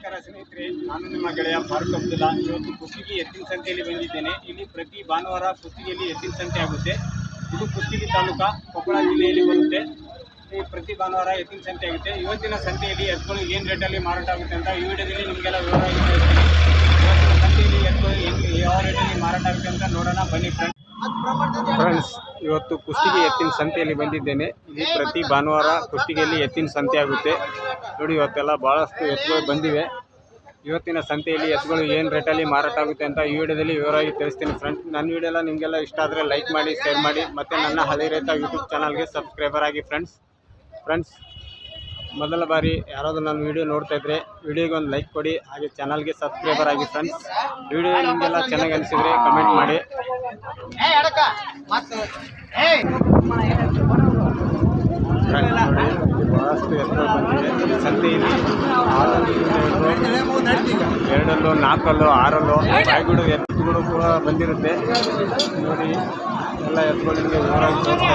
ನಮಸ್ಕಾರ ಸ್ನೇಹಿತರೆ ನಾನು ನಿಮ್ಮ ಗೆಳೆಯ ಫಾರೂಕ್ ಅಬ್ದುಲ್ಲಾ. ಇವತ್ತು ಕುಸ್ತಿಗಿ ಎತ್ತಿನ ಸಂತೆಯಲ್ಲಿ ಬಂದಿದ್ದೇನೆ. ಇಲ್ಲಿ ಪ್ರತಿ ಭಾನುವಾರ ಕುಸ್ತಿಗಿಯಲ್ಲಿ ಎತ್ತಿನ ಸಂತೆ ಆಗುತ್ತೆ. ಇದು ಕುಸ್ತಿಗಿ ತಾಲೂಕಾ ಕೊಪ್ಪಳ ಜಿಲ್ಲೆಯಲ್ಲಿ ಬರುತ್ತೆ. ಈ ಪ್ರತಿ ಭಾನುವಾರ ಎತ್ತಿನ ಸಂತೆ ಆಗುತ್ತೆ. ಇವತ್ತಿನ ಸಂತೆಯಲ್ಲಿ ಎತ್ತುಗಳು ಏನು ರೇಟಲ್ಲಿ ಮಾರಾಟ ಆಗುತ್ತೆ ಅಂತ ಈ ವಿಡಿಯೋದಲ್ಲಿ ನಿಮಗೆಲ್ಲ ವಿವರ ಇವತ್ತಿನ ಸಂತೆಯಲ್ಲಿ ಎತ್ತುಗಳು ಏನು ಯಾವ ರೇಟಲ್ಲಿ ಮಾರಾಟ ಆಗುತ್ತೆ ಅಂತ ನೋಡೋಣ. ಬನ್ನಿ ಫ್ರೆಂಡ್ಸ್ ಫ್ರೆಂಡ್ಸ್ ಇವತ್ತು ಕುಸ್ತಿಗೆ ಎತ್ತಿನ ಸಂತೆಯಲ್ಲಿ ಬಂದಿದ್ದೇನೆ. ಇಲ್ಲಿ ಪ್ರತಿ ಭಾನುವಾರ ಕುಸ್ತಿಗೆಯಲ್ಲಿ ಎತ್ತಿನ ಸಂತೆ ಆಗುತ್ತೆ. ನೋಡಿ, ಇವತ್ತೆಲ್ಲ ಭಾಳಷ್ಟು ಎತ್ತುಗಳು ಬಂದಿವೆ. ಇವತ್ತಿನ ಸಂತೆಯಲ್ಲಿ ಎತ್ತುಗಳು ಏನು ರೇಟಲ್ಲಿ ಮಾರಾಟ ಆಗುತ್ತೆ ಅಂತ ಈ ವಿಡಿಯೋದಲ್ಲಿ ವಿವರವಾಗಿ ತಿಳಿಸ್ತೀನಿ ಫ್ರೆಂಡ್ ನನ್ನ ವಿಡಿಯೋ ಎಲ್ಲ ನಿಮಗೆಲ್ಲ ಇಷ್ಟ ಆದರೆ ಲೈಕ್ ಮಾಡಿ, ಶೇರ್ ಮಾಡಿ, ಮತ್ತು ನನ್ನ ಹಳೆ ರೈತ ಯೂಟ್ಯೂಬ್ ಚಾನಲ್ಗೆ ಸಬ್ಸ್ಕ್ರೈಬರ್ ಆಗಿ ಫ್ರೆಂಡ್ಸ್. ಫ್ರೆಂಡ್ಸ್, ಮೊದಲ ಬಾರಿ ಯಾರಾದರೂ ನನ್ನ ವಿಡಿಯೋ ನೋಡ್ತಾ ಇದ್ದರೆ ವಿಡಿಯೋಗೆ ಒಂದು ಲೈಕ್ ಕೊಡಿ, ಹಾಗೆ ಚಾನಲ್ಗೆ ಸಬ್ಸ್ಕ್ರೈಬರ್ ಆಗಿ ಫ್ರೆಂಡ್ಸ್. ವಿಡಿಯೋ ನಿಮಗೆಲ್ಲ ಚೆನ್ನಾಗಿ ಅನಿಸಿದರೆ ಕಮೆಂಟ್ ಮಾಡಿ. ಭಾಳಷ್ಟು ಎತ್ತುಗಳು ಬಂದಿವೆ ಸಂತೆಯಲ್ಲಿ ಎರಡಲ್ಲೂ, ನಾಲ್ಕಲ್ಲೂ, ಆರಲ್ಲೂ, ಬಾಯ್ಗುಡು ಎತ್ತುಗಳು ಕೂಡ ಬಂದಿರುತ್ತೆ. ನೋಡಿ, ಎಲ್ಲ ಎತ್ತುಗಳು ನಿಮಗೆ ವಿವರವಾಗಿ ತೋರಿಸ್ತಾ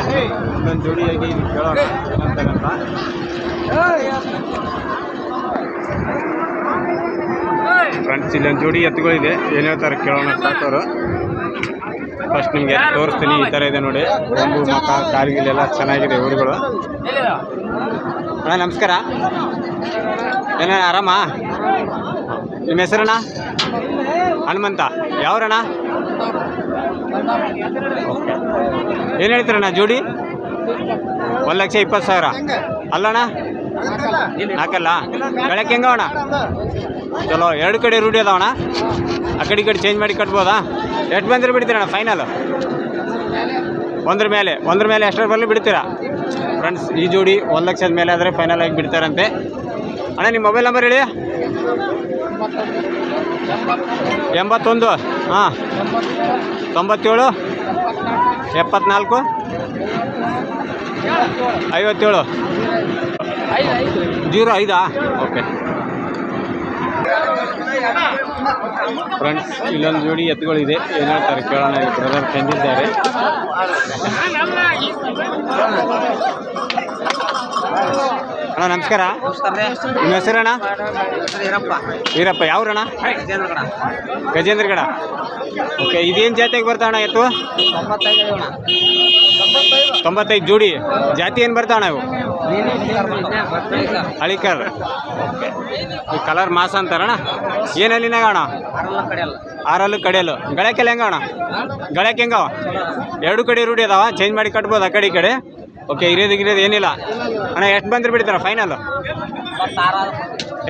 ಒಂದೊಂದು ಜೋಡಿಯಾಗಿ ಕೇಳೋಣ. ಫ್ರೆಂಡ್ಸ್ ಇಲ್ಲೊಂದು ಜೋಡಿ ಎತ್ತುಗಳಿದೆ. ಏನು ಹೇಳ್ತಾರೆ ಕೇಳೋಣ ಸಾಕೋರು ಫಸ್ಟ್ ನಿಮಗೆ ತೋರಿಸ್ತೀನಿ ಈ ಥರ ಇದೆ ನೋಡಿ. ಒಂದು ಮಕ, ಕಾಲಿಗೆಲ್ಲ ಚೆನ್ನಾಗಿದೆ ಊರುಗಳು. ಅಣ್ಣ, ನಮಸ್ಕಾರ. ಏನ, ಆರಾಮ? ನಿಮ್ಮ ಹೆಸರಣ್ಣ? ಹನುಮಂತ. ಯಾವ್ರಣ್ಣ? ಏನ್ ಹೇಳ್ತೀರಣ್ಣ, ಜೋಡಿ? ಒಂದು ಲಕ್ಷ ಇಪ್ಪತ್ತು ಸಾವಿರ. ಅಲ್ಲಣ್ಣ? ನಾಲ್ಕಲ್ಲ? ಬೆಳಗ್ಗೆ ಹೆಂಗವಣ ಚಲೋ. ಎರಡು ಕಡೆ ರೂಢಿ ಅದಾವಣ್ಣ? ಆ ಕಡೆ ಈ ಕಡೆ ಚೇಂಜ್ ಮಾಡಿ ಕಟ್ಬೋದಾ? ಎಷ್ಟು ಬಂದ್ರೆ ಬಿಡ್ತೀರಣ್ಣ ಫೈನಲ್ ಒಂದ್ರ ಮೇಲೆ ಒಂದ್ರ ಮೇಲೆ ಎಷ್ಟರ ಬರಲಿ ಬಿಡ್ತೀರಾ? ಫ್ರೆಂಡ್ಸ್ ಈ ಜೋಡಿ ಒಂದು ಲಕ್ಷದ ಮೇಲೆ ಆದರೆ ಫೈನಲ್ ಆಗಿ ಬಿಡ್ತಾರಂತೆ. ಅಣ್ಣ ನಿಮ್ಮ ಮೊಬೈಲ್ ನಂಬರ್ ಹೇಳಿ. ಎಂಬತ್ತೊಂದು, ಹಾಂ. ತೊಂಬತ್ತೇಳು, ಎಪ್ಪತ್ನಾಲ್ಕು, ಐವತ್ತೇಳು. ಜೀರೋ ಐದಾ? ಓಕೆ ಫ್ರೆಂಡ್ಸ್ ಇಲ್ಲೊಂದು ಜೋಡಿ ಎತ್ತುಗಳಿದೆ. ಏನು ಹೇಳ್ತಾರೆ ಕೇಳೋಣ ಬ್ರದರ್ ತಂದಿದ್ದಾರೆ. ಅಣ್ಣ, ನಮಸ್ಕಾರ. ನಿಮ್ಮ ಹೆಸರಣ್ಣ ವೀರಪ್ಪ. ಯಾವ್ರಣ್ಣ ಗಜೇಂದ್ರಗಡ. ಓಕೆ ಇದೇನು ಜಾತಿಯಾಗಿ ಬರ್ತಾವಣ್ಣ ಎತ್ತು? ತೊಂಬತ್ತೈದು ಜೋಡಿ. ಜಾತಿ ಏನು ಬರ್ತಾವಣ್ಣ ಇವು? ಹಳಿಕರ್. ಈ ಕಲರ್ ಮಾಸ ಅಂತಾರಣ ಏನಲ್ಲಿನಾಗ ಅಣ್ಣ? ಆರಲ್ಲು ಕಡೆಯಲ್ಲು. ಗಳಕ್ಕೆಲ್ಲ ಹೆಂಗ ಅಣ್ಣ? ಗಳಕ್ಕೆ ಹೆಂಗವ ಎರಡು ಕಡೆ ರೂಢಿ ಅದಾವ. ಚೇಂಜ್ ಮಾಡಿ ಕಟ್ಬೋದು ಆ ಕಡೆ ಕಡೆ. ಓಕೆ, ಇರೋದು ಇರೋದು ಏನಿಲ್ಲ. ಅಣ್ಣ, ಎಷ್ಟು ಬಂದ್ರೆ ಬಿಡ್ತಾರ ಫೈನಲ್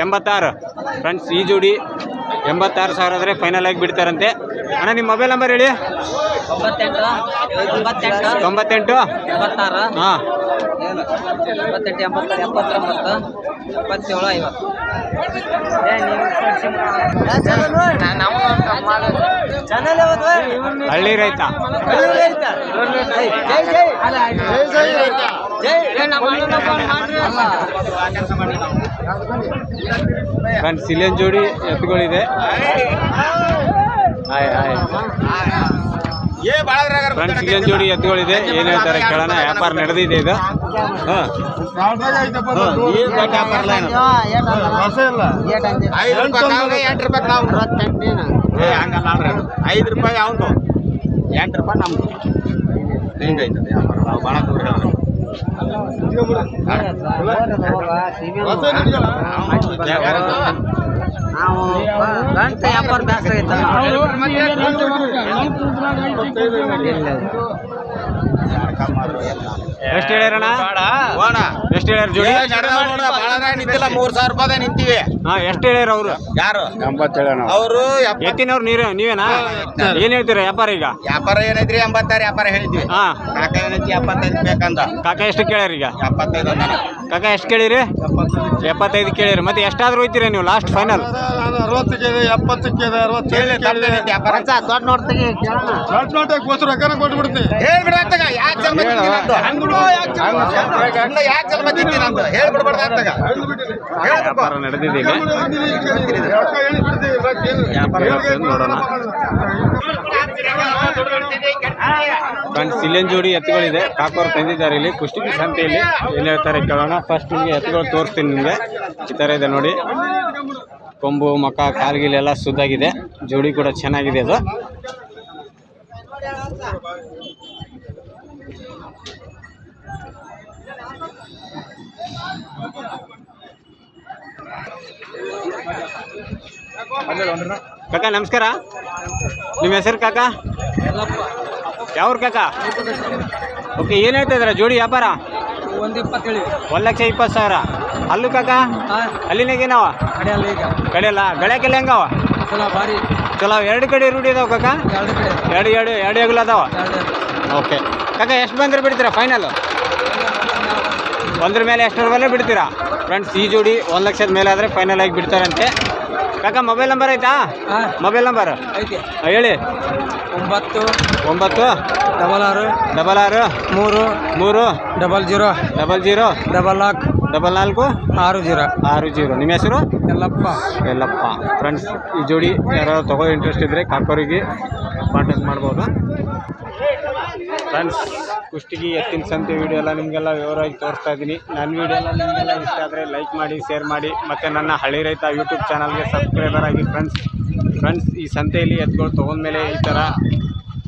ಎಂಬತ್ತಾರು. ಫ್ರೆಂಡ್ಸ್ ಈ ಜೋಡಿ ಎಂಬತ್ತಾರು ಸಾವಿರ ಆದರೆ ಫೈನಲ್ ಆಗಿ ಬಿಡ್ತಾರಂತೆ. ಅಣ್ಣ ನಿಮ್ಮ ಮೊಬೈಲ್ ನಂಬರ್ ಹೇಳಿ. ತೊಂಬತ್ತೆಂಟು? ತೊಂಬತ್ತೆಂಟು? ತೊಂಬತ್ತೆಂಟು? ಎಂಬತ್ತಾರು? ಹಾಂ. ಎಂಬತ್ತೆಂಟು ಎಂಬತ್ತಾರು ಎಪ್ಪತ್ತೊಂಬತ್ತು ಇಪ್ಪತ್ತೇಳು ಐವತ್ತು. ಹಳ್ಳಿ ರೈತ. ಫ್ರೆಂಡ್ಸ್ ಇಲ್ಲೊಂದು ಜೋಡಿ ಎತ್ತುಗಳಿದೆ. Hi hi. ಫ್ರೆಂಡ್ಸ್ ಇಲ್ಲೊಂದು ಜೋಡಿ ಎತ್ತುಗಳಿದೆ. ಏನ್ ಹೇಳ್ತಾರೆ ಕೇಳೋಣ. ವ್ಯಾಪಾರ ನಡೆದಿದೆ ಇದು. ಹಾಂ. ಐದು ರೂಪಾಯಿ ಅವನು ಎಂಟು ರೂಪಾಯಿ ನಮ್ದು. ಹಿಂಗೈತದೆ ವ್ಯಾಪಾರ. ನಾವು ಭಾಳ ದೂರ. ನಾವು ಗಂಟೆ ವ್ಯಾಪಾರ ಬ್ಯಾಸರ ಎಷ್ಟು ಹೇಳ್ಯಾರಣ್ಣ? ಹೋಣ. ಎಷ್ಟು ಹೇಳ್ಯಾರ ಜೋಡಿ? ನಿಂತಿಲ್ಲ ಮೂರ್ ಸಾವಿರ ರೂಪಾಯಿ ನಿಂತೀವಿ. ಹಾ ಎಷ್ಟು ಹೇಳ್ಯಾರ ಅವರು? ಯಾರು? ಅವರು. ಎತ್ತಿನವ್ರು ನೀರು ನೀವೇನಾ? ಏನ್ ಹೇಳ್ತೀರಾ ವ್ಯಾಪಾರ ಈಗ? ವ್ಯಾಪಾರ ಏನೈತ್ರಿ? ಎಂಬತ್ತಾರು ವ್ಯಾಪಾರ ಹೇಳಿದ್ವಿ. ಹಾ. ಕಾಕ ಏನೈತಿ? ಎಪ್ಪತ್ತೈದು ಬೇಕಂದ. ಕಾಕ ಎಷ್ಟು ಕೇಳ್ಯಾರ ಈಗ? ಎಪ್ಪತ್ತೈದು ಅಂದಾನ. ಕಾಕ ಎಷ್ಟು ಕೇಳಿರಿ? ಎಪ್ಪತ್ತೈದು. ಕೇಳಿರಿ. ಮತ್ತೆ ಎಷ್ಟಾದ್ರೂ ಹೋಯ್ತೀರಾ ನೀವು ಲಾಸ್ಟ್ ಫೈನಲ್ ಅರವತ್ತಕ್ಕೆ ಎಪ್ಪತ್ತಕ್ಕೆ ಅರವತ್ತು ದೊಡ್ಡ ನೋಡ್ತೀನಿ ಕೇಳೋಣ ದೊಡ್ಡ ನೋಟಕ್ಕೆ ಗೋಸ್ಕರ ರೊಕ್ಕನ ಕೊಟ್ಬಿಡ್ತೀನಿ. ಹೇಳ್ಬಿಡ ಅತ್ತಗ ಯಾಕೆ ಜನ್ಮ ಯಾಕೆ ಜನ್ಮ ಹೇಳ್ಬಿಡ್ಬಾರ್ದು ವ್ಯಾಪಾರ? ವ್ಯಾಪಾರ ನೋಡೋಣ ಫ್ರೆಂಡ್ಸ್ ಇಲ್ಲೊಂದು ಜೋಡಿ ಎತ್ತುಗಳಿದೆ. ಕಾಪರ್ ತಂದಿದ್ದಾರೆ ಇಲ್ಲಿ. ಕುಷ್ಟಗಿ ಸಂತೆಯಲ್ಲಿ ಏನ್ ಹೇಳ್ತಾರೆ ಕೇಳೋಣ. ಫಸ್ಟ್ ನಿಮಗೆ ಎತ್ತುಗಳು ತೋರಿಸ್ತೀನಿ ನಿಮಗೆ. ಈ ಥರ ಇದೆ ನೋಡಿ. ಕೊಂಬು ಮಕ ಕಾಲ್ಗಿಲೆಲ್ಲ ಸುದ್ದಾಗಿದೆ. ಜೋಡಿ ಕೂಡ ಚೆನ್ನಾಗಿದೆ ಅದು. ಕಾಕ ನಮಸ್ಕಾರ. ನಿಮ್ಮ ಹೆಸರು ಕಾಕ? ಯಾವ್ರ ಕಾಕ? ಓಕೆ ಏನು ಹೇಳ್ತಾ ಇದ್ದೀರಾ? ಜೋಡಿ ವ್ಯಾಪಾರ? ಒಂದು ಇಪ್ಪತ್ತೇಳು ಒಂದು ಲಕ್ಷ ಇಪ್ಪತ್ತು ಸಾವಿರ. ಅಲ್ಲೂ ಕಾಕ? ಅಲ್ಲಿನಾಗ ಏನವ? ಕಡೆಯಲ್ಲಿ ಗಳಕ್ಕೆಲ್ಲ ಹೆಂಗವ? ಚಲೋ ಭಾರಿ. ಚಲೋ ಎರಡು ಕಡೆ ರೂಢಿ ಅದಾವ ಕಾಕ? ಎರಡು ಎರಡು ಎರಡು ಹೆಗಲು ಅದಾವ? ಓಕೆ ಕಾಕ ಎಷ್ಟು ಬಂದ್ರೆ ಬಿಡ್ತೀರಾ ಫೈನಲ್ ಒಂದ್ರ ಮೇಲೆ ಎಷ್ಟರ ಮೇಲೆ ಬಿಡ್ತೀರಾ? ಫ್ರೆಂಡ್ಸ್ ಈ ಜೋಡಿ ಒಂದು ಲಕ್ಷದ ಮೇಲೆ ಆದರೆ ಫೈನಲ್ ಆಗಿ ಬಿಡ್ತಾರಂತೆ. ಕಾಕ ಮೊಬೈಲ್ ನಂಬರ್ ಆಯ್ತಾ? ಹಾಂ. ಮೊಬೈಲ್ ನಂಬರ್ ಐತೆ. ಹೇಳಿ. ಒಂಬತ್ತು. ಒಂಬತ್ತು. ಡಬಲ್ ಆರು. ಡಬಲ್ ಆರು. ಮೂರು. ಮೂರು. Double zero. Double zero. Double ನಾಲ್ಕು. ಡಬಲ್ ನಾಲ್ಕು. ಆರು ಜೀರೋ. ಆರು ಜೀರೋ. ನಿಮ್ಮ ಹೆಸರು? ಎಲ್ಲಪ್ಪ ಎಲ್ಲಪ್ಪ ಫ್ರೆಂಡ್ಸ್ ಈ ಜೋಡಿ ಯಾರು ತಗೋ ಇಂಟ್ರೆಸ್ಟ್ ಇದ್ದರೆ ಕಾಕೋರಿಗೆ ಕಾಂಟ್ಯಾಕ್ಟ್ ಮಾಡ್ಬೋದು? ಫ್ರೆಂಡ್ಸ್ ಕುಷ್ಟಗಿ ಎತ್ತಿನ ಸಂತೆ ವಿಡಿಯೋ ಎಲ್ಲ ನಿಮಗೆಲ್ಲ ವಿವರವಾಗಿ ತೋರಿಸ್ತಾ ಇದ್ದೀನಿ. ನನ್ನ ವಿಡಿಯೋ ಎಲ್ಲ ನಿಮಗೆಲ್ಲ ಇಷ್ಟ ಆದರೆ ಲೈಕ್ ಮಾಡಿ ಶೇರ್ ಮಾಡಿ. ಮತ್ತು ನನ್ನ ಹಳ್ಳಿ ರೈತ ಯೂಟ್ಯೂಬ್ ಚಾನಲ್ಗೆ ಸಬ್ಸ್ಕ್ರೈಬರ್ ಆಗಿ ಫ್ರೆಂಡ್ಸ್ ಫ್ರೆಂಡ್ಸ್ ಈ ಸಂತೆಯಲ್ಲಿ ಎತ್ಗಳು ತೊಗೊಂಡ್ಮೇಲೆ ಈ ಥರ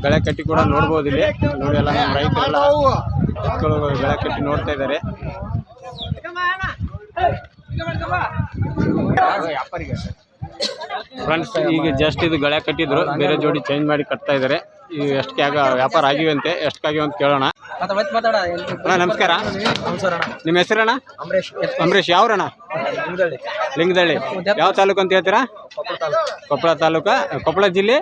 ಬೆಳೆ ಕಟ್ಟಿ ಕೂಡ ನೋಡ್ಬೋದು ಇಲ್ಲಿ. ನೋಡಿ ಎಲ್ಲ ನಮ್ಮ ರೈತರೆಲ್ಲ ಎತ್ಕೊಳ್ಳೋ ಬೆಳೆ ಕಟ್ಟಿ ನೋಡ್ತಾ ಇದ್ದಾರೆ ಫ್ರೆಂಡ್ಸ್ ಈಗ ಜಸ್ಟ್ ಇದು ಗಳೆ ಕಟ್ಟಿದ್ರು. ಬೇರೆ ಜೋಡಿ ಚೇಂಜ್ ಮಾಡಿ ಕಟ್ತಾ ಇದ್ದಾರೆ ಈಗ ಎಷ್ಟಕ್ಕೆ ಆಗ ವ್ಯಾಪಾರ ಆಗಿವೆ ಅಂತೆ ಎಷ್ಟಕ್ಕಾಗಿವೆ ಅಂತ ಕೇಳೋಣ ಅಣ್ಣ ನಮಸ್ಕಾರ. ನಿಮ್ಮ ಹೆಸರಣ್ಣ? ಅಂಬರೀಶ್ ಅಮರೇಶ್ ಯಾವ್ರಣ್ಣ? ಲಿಂಗದಳ್ಳಿ. ಯಾವ ತಾಲೂಕು ಅಂತ ಹೇಳ್ತೀರಾ? ಕೊಪ್ಪಳ ತಾಲೂಕ? ಕೊಪ್ಪಳ ಜಿಲ್ಲೆ?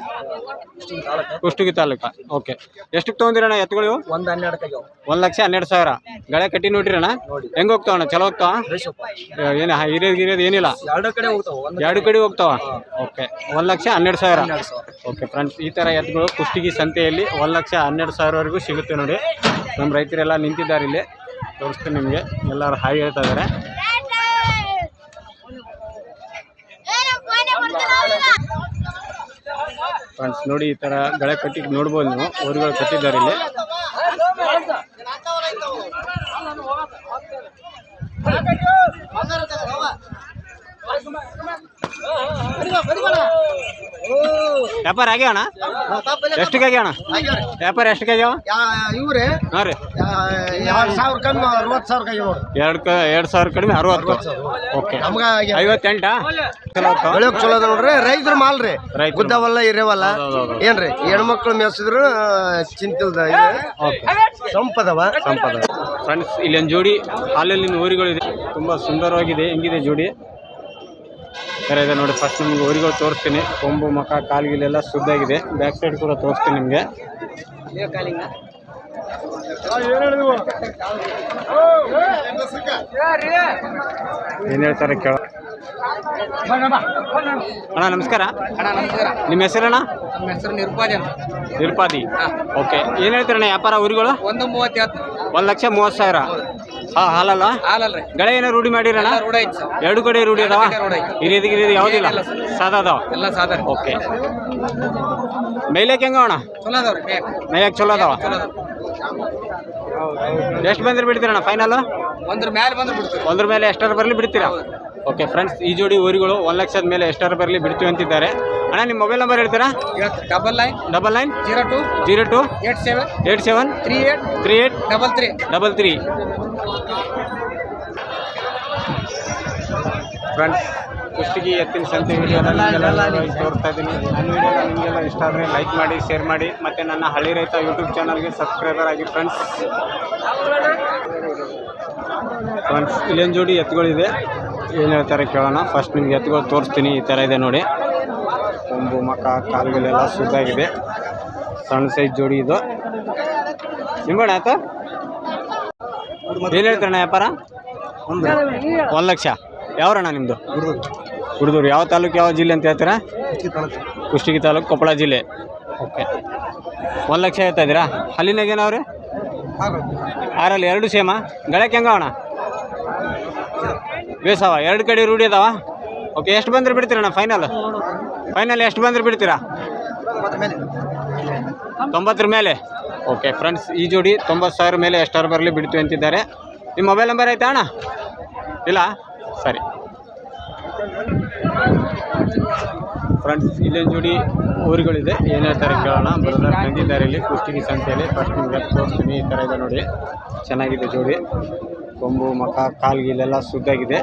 ಕುಷ್ಟಗಿ ತಾಲೂಕ. ಓಕೆ. ಎಷ್ಟಕ್ಕೆ ತೊಗೊಂಡಿರಣ್ಣ ಎತ್ತುಗಳು? ಒಂದ್ ಹನ್ನೆರಡು ಒಂದು ಲಕ್ಷ ಹನ್ನೆರಡು ಸಾವಿರ. ಗಳೆ ಕಟ್ಟಿ ನೋಡಿರಣ್ಣ? ಹೆಂಗೆ ಹೋಗ್ತಾವಣ್ಣ ಚಲೋ ಹೋಗ್ತಾವ? ಏನು ಹಿರಿಯೋದು ಗಿರಿಯೋದು ಏನಿಲ್ಲ? ಎರಡು ಕಡೆ ಹೋಗ್ತಾವ ಎರಡು ಕಡೆ ಹೋಗ್ತಾವ? ಓಕೆ. ಒಂದು ಲಕ್ಷ ಹನ್ನೆರಡು ಸಾವಿರ? ಓಕೆ ಫ್ರೆಂಡ್ಸ್ ಈ ಥರ ಎತ್ತುಗಳು ಕುಷ್ಟಗಿ ಸಂತೆಯಲ್ಲಿ ಒಂದು ಲಕ್ಷ ಹನ್ನೆರಡು ಸಾವಿರವರೆಗೂ ಸಿಗುತ್ತೆ ನೋಡಿ. ನಮ್ಮ ರೈತರೆಲ್ಲ ನಿಂತಿದ್ದಾರೆ ಇಲ್ಲಿ. ತೋರಿಸ್ತೀನಿ ನಿಮಗೆ. ಎಲ್ಲರೂ ಹಾಯ್ ಹೇಳ್ತಾ ಇದ್ದಾರೆ ಫ್ರೆಂಡ್ಸ್ ನೋಡಿ ಈ ತರ ಗಳೆ ಕಟ್ಟಿ ನೋಡ್ಬೋದು ನೀವು. ಊರುಗಳು ಕಟ್ಟಿದ್ದಾರೆ ಇಲ್ಲಿ. ವ್ಯಾಪಾರ ಆಗ್ಯಾವಣ ಎಷ್ಟಕ್ಕೆ ವ್ಯಾಪಾರ ಎಷ್ಟಕ್ಕೆ ಆಗ್ಯಾವ? ಇವ್ರೆ? ಹಾಂ ರೀ. ಎರಡು ಸಾವಿರ ಕಮ್ಮಿ ಅರವತ್ತು ಸಾವಿರ ಕೈ ಎರಡು ಕ ಎರಡು ಸಾವಿರ ಕಡಿಮೆ ಅರವತ್ತು. ಓಕೆ. ನಮ್ಗೆ ಐವತ್ತೆಂಟಾ? ಚಲೋ ಹೋಗ್ತಾವ? ಚಲೋ ಅದ ನೋಡ್ರಿ. ರೈತರು ಮಾಲ್ ರೀ. ಗುದ್ದವಲ್ಲ ಇರೇವಲ್ಲ. ಏನ್ರಿ? ಹೆಣ್ಮಕ್ಳು ಮೇಸಿದ್ರು ಚಿಂತಿಲ್ದ ಸಂಪದವ? ಸಂಪದ. ಫ್ರೆಂಡ್ಸ್ ಇಲ್ಲೊಂದು ಜೋಡಿ ಹಾಲಲ್ಲಿನ ಊರಿಗಳಿದೆ. ತುಂಬ ಸುಂದರವಾಗಿದೆ. ಹೆಂಗಿದೆ ಜೋಡಿ? ಬೇರೆ ಇದೆ ನೋಡಿ ಫಸ್ಟ್ ನಿಮ್ಗೆ ಉರಿಗಳು ತೋರಿಸ್ತೀನಿ. ಕೊಂಬು ಮಕ ಕಾಲ್ಗಿಲೆಲ್ಲ ಸುದ್ದಾಗಿದೆ ಬ್ಯಾಕ್ ಸೈಡ್ ಕೂಡ ತೋರಿಸ್ತೀನಿ ನಿಮಗೆ. ಏನು ಹೇಳ್ತಾರೆ ಕೇಳ? ಅಣ್ಣ ನಮಸ್ಕಾರ. ಅಣ್ಣ ನಮಸ್ಕಾರ. ನಿಮ್ಮ ಹೆಸರಣ್ಣ ನಮ್ಮ ಹೆಸರು ನಿರ್ಪಾದಿ ಅಂತ. ನಿರುಪಾದಿ. ಓಕೆ ಏನು ಹೇಳ್ತೀರಣ್ಣ ವ್ಯಾಪಾರ ಊರುಗಳು? ಒಂದು ಮೂವತ್ತು ಒಂದು ಲಕ್ಷ ಮೂವತ್ತು ಸಾವಿರ. ಹಾಂ ಹಾಲಲ್ಲ? ಹಾಲಲ್ರಿ. ಗಳೆ ಏನೋ ರೂಢಿ ಮಾಡಿರಣ್ಣ ಎಲ್ಲ ರೂಢ ಐತಿ ಸರ್. ಎರಡು ಕಡೆ ರೂಢಿ ಅದಾವ? ಕಡೆ ರೂಢಿ ಐತಿ. ಹಿರಿಯದು ಗಿರಿಯದು ಯಾವುದಿಲ್ಲ ಸಾದಾ ಅದಾವ? ಎಲ್ಲ ಸಾಧಾರಣ ಓಕೆ. ಮೇಲೇ ಹೆಂಗ ಅಣ್ಣ? ಚಲೋ ಅದಾವ್ರಿ ಚಲೋ ಅದಾವ? ಚಲೋ ಅದಾವ ಎಷ್ಟು ಬಂದ್ರೆ ಬಿಡ್ತೀರಣ್ಣ ಫೈನಲ್ ಒಂದ್ರ ಮೇಲೆ ಬಂದ್ರೆ ಬಿಡ್ತೀವಿ. ಒಂದ್ರ ಮೇಲೆ ಎಷ್ಟರ ಬರಲಿ ಬಿಡ್ತೀರಾ? ಓಕೆ ಫ್ರೆಂಡ್ಸ್ ಈ ಜೋಡಿ ಊರಿಗಳು ಒಂದು ಲಕ್ಷದ ಮೇಲೆ ಎಷ್ಟರ ಬರಲಿ ಬಿಡ್ತೀವಿ ಅಂತಿದ್ದಾರೆ. ಅಣ್ಣ ನಿಮ್ಮ ಮೊಬೈಲ್ ನಂಬರ್ ಹೇಳ್ತೀರಾ? Double nine double nine zero two zero two eight seven eight seven three eight three eight double three double three friends Kushtagi ಎತ್ತಿನ ಸಂತೆ ವೀಡಿಯೋನೆಲ್ಲ ತೋರಿಸ್ತಾ ಇದ್ದೀನಿ. ನನ್ನ ವಿಡಿಯೋ ನಿಮಗೆಲ್ಲ ಇಷ್ಟ ಆದರೆ ಲೈಕ್ ಮಾಡಿ ಶೇರ್ ಮಾಡಿ. ಮತ್ತು ನನ್ನ ಹಳ್ಳಿ ರೈತ ಯೂಟ್ಯೂಬ್ ಚಾನಲ್ಗೆ ಸಬ್ಸ್ಕ್ರೈಬರ್ ಆಗಿ ಫ್ರೆಂಡ್ಸ್ ಫ್ರೆಂಡ್ಸ್ ಇಲ್ಲೊಂದು ಜೋಡಿ ಎತ್ತುಗಳಿದೆ. ಏನು ಹೇಳ್ತಾರೆ ಕೇಳೋಣ. ಫಸ್ಟ್ ನಿಮ್ಗೆ ಎತ್ತುಗಳು ತೋರಿಸ್ತೀನಿ ಈ ಥರ ಇದೆ ನೋಡಿ. ಒಂದು ಮಕ ಕಾಲುಗಳೆಲ್ಲ ಸುದ್ದಾಗಿದೆ ಸಣ್ಣ ಸೈಜ್ ಜೋಡಿ ಇದು. ನಿಂಬಣ್ಣ ಆಯ್ತಾ? ಏನು ಹೇಳ್ತಾರಣ್ಣ ವ್ಯಾಪಾರ? ಒಂದು ಲಕ್ಷ. ಯಾವ್ರಣ್ಣ ನಿಮ್ಮದು ಹುಡುಗರು ಯಾವ ತಾಲೂಕು ಯಾವ ಜಿಲ್ಲೆ ಅಂತ ಹೇಳ್ತೀರಾ? ಕುಷ್ಟಗಿ ತಾಲೂಕು. ಕೊಪ್ಪಳ ಜಿಲ್ಲೆ. ಓಕೆ. ಒಂದು ಲಕ್ಷ ಹೇಳ್ತಾ ಇದ್ದೀರಾ? ಅಲ್ಲಿನಾಗೇನವ್ರಿ ಆರಲ್ಲಿ ಎರಡು ಸೇಮಾ? ಗಳಕ್ಕೆ ಹೆಂಗವಣ ಬೇಸವ ಎರಡು ಕಡೆ ರೂಢಿ ಅದಾವ. ಓಕೆ ಎಷ್ಟು ಬಂದ್ರೆ ಬಿಡ್ತೀರಣ್ಣ ಫೈನಲ್ ಫೈನಲ್ ಎಷ್ಟು ಬಂದ್ರೆ ಬಿಡ್ತೀರಾ? ತೊಂಬತ್ತರ ಮೇಲೆ. ಓಕೆ ಫ್ರೆಂಡ್ಸ್ ಈ ಜೋಡಿ ತೊಂಬತ್ತು ಸಾವಿರ ಮೇಲೆ ಎಷ್ಟಾರು ಬರಲಿ ಬಿಡ್ತೀವಿ ಅಂತಿದ್ದಾರೆ. ನಿಮ್ಮ ಮೊಬೈಲ್ ನಂಬರ್ ಆಯ್ತಾ ಅಣ್ಣ? ಇಲ್ಲ? ಸರಿ. ಫ್ರೆಂಡ್ಸ್ ಇಲ್ಲೊಂದು ಜೋಡಿ ಊರುಗಳಿದೆ. ಏನೇ ಥರ ಕೇಳೋಣ. ಬ್ರದರ್ ಬಂದಿದ್ದಾರೆ ಇಲ್ಲಿ ಕುಷ್ಟಗಿ ಸಂತೆಯಲ್ಲಿ ಫಸ್ಟ್ ನಿಮ್ಗೆ ತೋರಿಸ್ತೀನಿ. ಈ ಥರ ಇದೆ ನೋಡಿ. ಚೆನ್ನಾಗಿದೆ ಜೋಡಿ. ಕೊಂಬು, ಮಖ, ಕಾಲು ಗೀಲೆಲ್ಲ ಸುದ್ದಾಗಿದೆ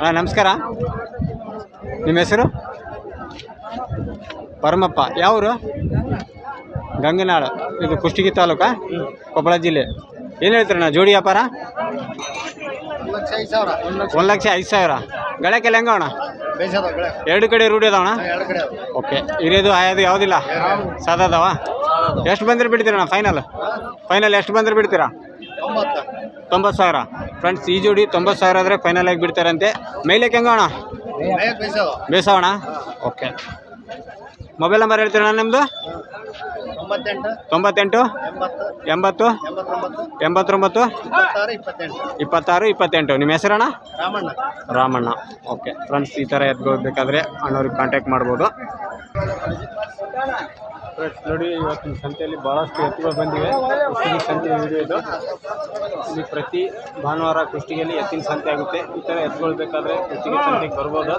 ಹಾಂ, ನಮಸ್ಕಾರ. ನಿಮ್ಮ ಹೆಸರು? ಪರಮಪ್ಪ. ಯಾವರು? ಗಂಗನಾಳು. ಇದು ಕುಷ್ಟಗಿ ತಾಲೂಕಾ? ಕೊಪ್ಪಳ ಜಿಲ್ಲೆ. ಏನು ಹೇಳ್ತೀರಣ್ಣ, ಜೋಡಿ ವ್ಯಾಪಾರ? ಒಂದು ಲಕ್ಷ ಐದು ಸಾವಿರ. ಗಳಕ್ಕೆಲ್ಲ ಹೆಂಗ ಅಣ್ಣ? ಎರಡು ಕಡೆ ರೂಢಿ ಅದಾವಣ ಓಕೆ. ಹಿರಿಯದು ಆಯೋದು ಯಾವುದಿಲ್ಲ? ಸಾದ ಅದಾವ ಎಷ್ಟು ಬಂದ್ರೆ ಬಿಡ್ತೀರಣ್ಣ ಫೈನಲ್ ಫೈನಲ್ ಎಷ್ಟು ಬಂದ್ರೆ ಬಿಡ್ತೀರಾ? ತೊಂಬತ್ತು. ಸಾವಿರ. ಫ್ರೆಂಡ್ಸ್ ಈ ಜೋಡಿ ತೊಂಬತ್ತು ಸಾವಿರ ಆದರೆ ಫೈನಲ್ ಆಗಿ ಬಿಡ್ತಾರಂತೆ. ಮೇಲಕ್ಕೆ ಹೆಂಗಣ ಅಣ್ಣ ಬೇಸವಣ ಓಕೆ. ಮೊಬೈಲ್ ನಂಬರ್ ಹೇಳ್ತೀರಣ್ಣ ನಿಮ್ಮದು ತೊಂಬತ್ತೆಂಟು. ಎಂಬತ್ತು. ಎಂಬತ್ತು? ಎಂಬತ್ತೊಂಬತ್ತು. ಇಪ್ಪತ್ತಾರು ಇಪ್ಪತ್ತೆಂಟು. ನಿಮ್ಮ ಹೆಸರಣ್ಣ? ರಾಮಣ್ಣ. ರಾಮಣ್ಣ. ಓಕೆ ಫ್ರೆಂಡ್ಸ್ ಈ ಥರ ಎತ್ಕೊಳ್ಬೇಕಾದ್ರೆ ಅಣ್ಣವ್ರಿಗೆ ಕಾಂಟ್ಯಾಕ್ಟ್ ಮಾಡ್ಬೋದು. ಫ್ರೆಂಡ್ಸ್ ನೋಡಿ ಇವತ್ತಿನ ಸಂತೆಯಲ್ಲಿ ಭಾಳಷ್ಟು ಎತ್ತುಗಳು ಬಂದಿವೆ. ಕುಷ್ಟಗಿ ಸಂತೆ ವಿಡಿಯೋ ಇದು. ಇಲ್ಲಿ ಪ್ರತಿ ಭಾನುವಾರ ಕುಷ್ಟಗಿಯಲ್ಲಿ ಎತ್ತಿನ ಸಂತೆ ಆಗುತ್ತೆ. ಈ ಥರ ಎತ್ಕೊಳ್ಬೇಕಾದ್ರೆ ಕುಷ್ಟಗಿ ಸಂತೆಗೆ ಬರ್ಬೋದು?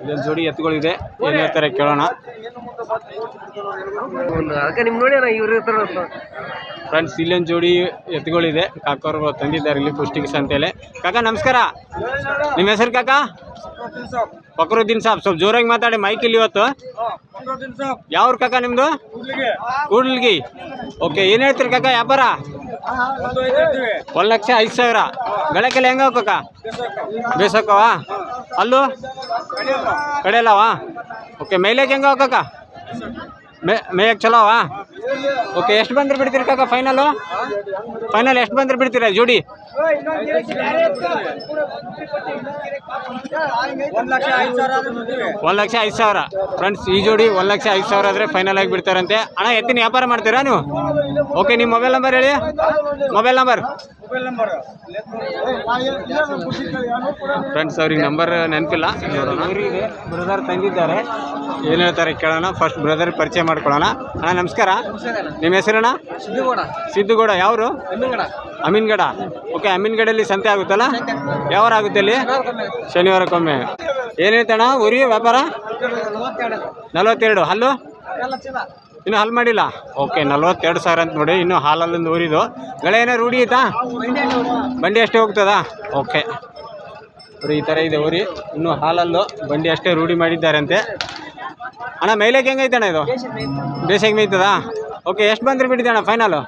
ಇಲ್ಲೊಂದು ಜೋಡಿ ಎತ್ತುಗಳಿದೆ. ಏನು ಹೇಳ್ತಾರೆ ಕೇಳೋಣ. ಫ್ರೆಂಡ್ಸ್ ಇಲ್ಲೊಂದು ಜೋಡಿ ಎತ್ತುಗಳಿದೆ. ಕಾಕೋರ್ಗಳು ತಂದಿದ್ದಾರೆ ಇಲ್ಲಿ ಕುಷ್ಟಗಿ ಸಂತೆಯಲ್ಲಿ. ಕಾಕ ನಮಸ್ಕಾರ. ನಿಮ್ಮ ಹೆಸರು ಕಾಕ? ಫಕ್ರುದ್ದೀನ್ ಸಾಬ್. ಸ್ವಲ್ಪ ಜೋರಾಗಿ ಮಾತಾಡಿ ಮೈಕ್ ಇಲ್ಲಿ ಇವತ್ತು. ಯಾವ್ರ ಕಾಕ ನಿಮ್ದು? ಕೂಡ್ಲಿಗಿ. ಓಕೆ ಏನು ಹೇಳ್ತೀರಿ ಕಾಕ ವ್ಯಾಪಾರ? ಒಂದ್ ಲಕ್ಷ ಐದು ಸಾವಿರ. ಬೆಳಕಲ್ಲಿ ಹೆಂಗ ಕಾಕ? ಬೇಸಕ್ಕವಾ ಅಲ್ಲೂ? ಕಡೆಯಲ್ಲವಾ? ಓಕೆ ಮೈಲೇಜ್ ಹೆಂಗ ಕಾಕ? ಮೇ ಮೇಯಕ್ಕೆ ಚಲೋವಾ ಓಕೆ ಎಷ್ಟು ಬಂದ್ರೆ ಬಿಡ್ತೀರಿ ಕಾಕ ಫೈನಲು ಫೈನಲ್ ಎಷ್ಟು ಬಂದ್ರೆ ಬಿಡ್ತೀರಾ? ಜೋಡಿ? ಒಂದು ಲಕ್ಷ ಐದು ಸಾವಿರ ಫ್ರೆಂಡ್ಸ್ ಈ ಜೋಡಿ ಒಂದು ಲಕ್ಷ ಐದು ಸಾವಿರ ಆದರೆ ಫೈನಲ್ ಆಗಿ ಬಿಡ್ತಾರಂತೆ. ಅಣ್ಣ ಎತ್ತಿನ ವ್ಯಾಪಾರ ಮಾಡ್ತೀರಾ ನೀವು? ಓಕೆ ನಿಮ್ಮ ಮೊಬೈಲ್ ನಂಬರ್ ಹೇಳಿ. ಮೊಬೈಲ್ ನಂಬರ್ ಫ್ರೆಂಡ್ಸ್ ಅವ್ರಿಗೆ ನಂಬರ್ ನೆನಪಿಲ್ಲ. ಅವರಿಗೆ ಬ್ರದರ್ ತಂದಿದ್ದಾರೆ ಏನು ಹೇಳ್ತಾರೆ ಕೇಳೋಣ. ಫಸ್ಟ್ ಬ್ರದರ್ ಪರಿಚಯ ಮಾಡ್ಕೊಳ್ಳೋಣ. ಅಣ್ಣ ನಮಸ್ಕಾರ. ನಿಮ್ಮ ಹೆಸರಣ್ಣ? ಸಿದ್ದುಗೌಡ. ಯಾವರು? ಅಮೀನ್ಗಡ. ಓಕೆ ಅಮೀನ್ಗಡಲ್ಲಿ ಸಂತೆ ಆಗುತ್ತಲ್ಲ? ಯಾವಾರ ಆಗುತ್ತೆ ಅಲ್ಲಿ ಶನಿವಾರಕ್ಕೊಮ್ಮೆ. ಏನು ಹೇಳ್ತಣ್ಣ ಊರಿ ವ್ಯಾಪಾರ? ನಲವತ್ತೆರಡು. ಹಲ್ಲು? ಇನ್ನು ಹಲ್ ಮಾಡಿಲ್ಲ? ಓಕೆ, ನಲ್ವತ್ತೆರಡು ಸಾವಿರ ಅಂತ ನೋಡಿ, ಇನ್ನು ಹಾಲಲ್ಲಿಂದ ಊರಿದು. ಗಳೇನೋ ರೂಢಿ ಐತಾ ಬಂಡಿ ಅಷ್ಟೇ ಹೋಗ್ತದಾ? ಓಕೆ. ಈ ಥರ ಇದೆ ಊರಿ. ಇನ್ನು ಹಾಲಲ್ಲು ಬಂಡಿ ಅಷ್ಟೇ ರೂಢಿ ಮಾಡಿದ್ದಾರಂತೆ. ಅಣ್ಣ ಮೈಲೇಜ್ ಹೆಂಗೈತೆ ಅಣ್ಣ ಇದು? ಬೇಸಿಗೆ ಮೇಯ್ತದಾ? ಓಕೆ ಎಷ್ಟು ಬಂದ್ರೆ ಬಿಟ್ಟಿದೆ ಅಣ್ಣ ಫೈನಲು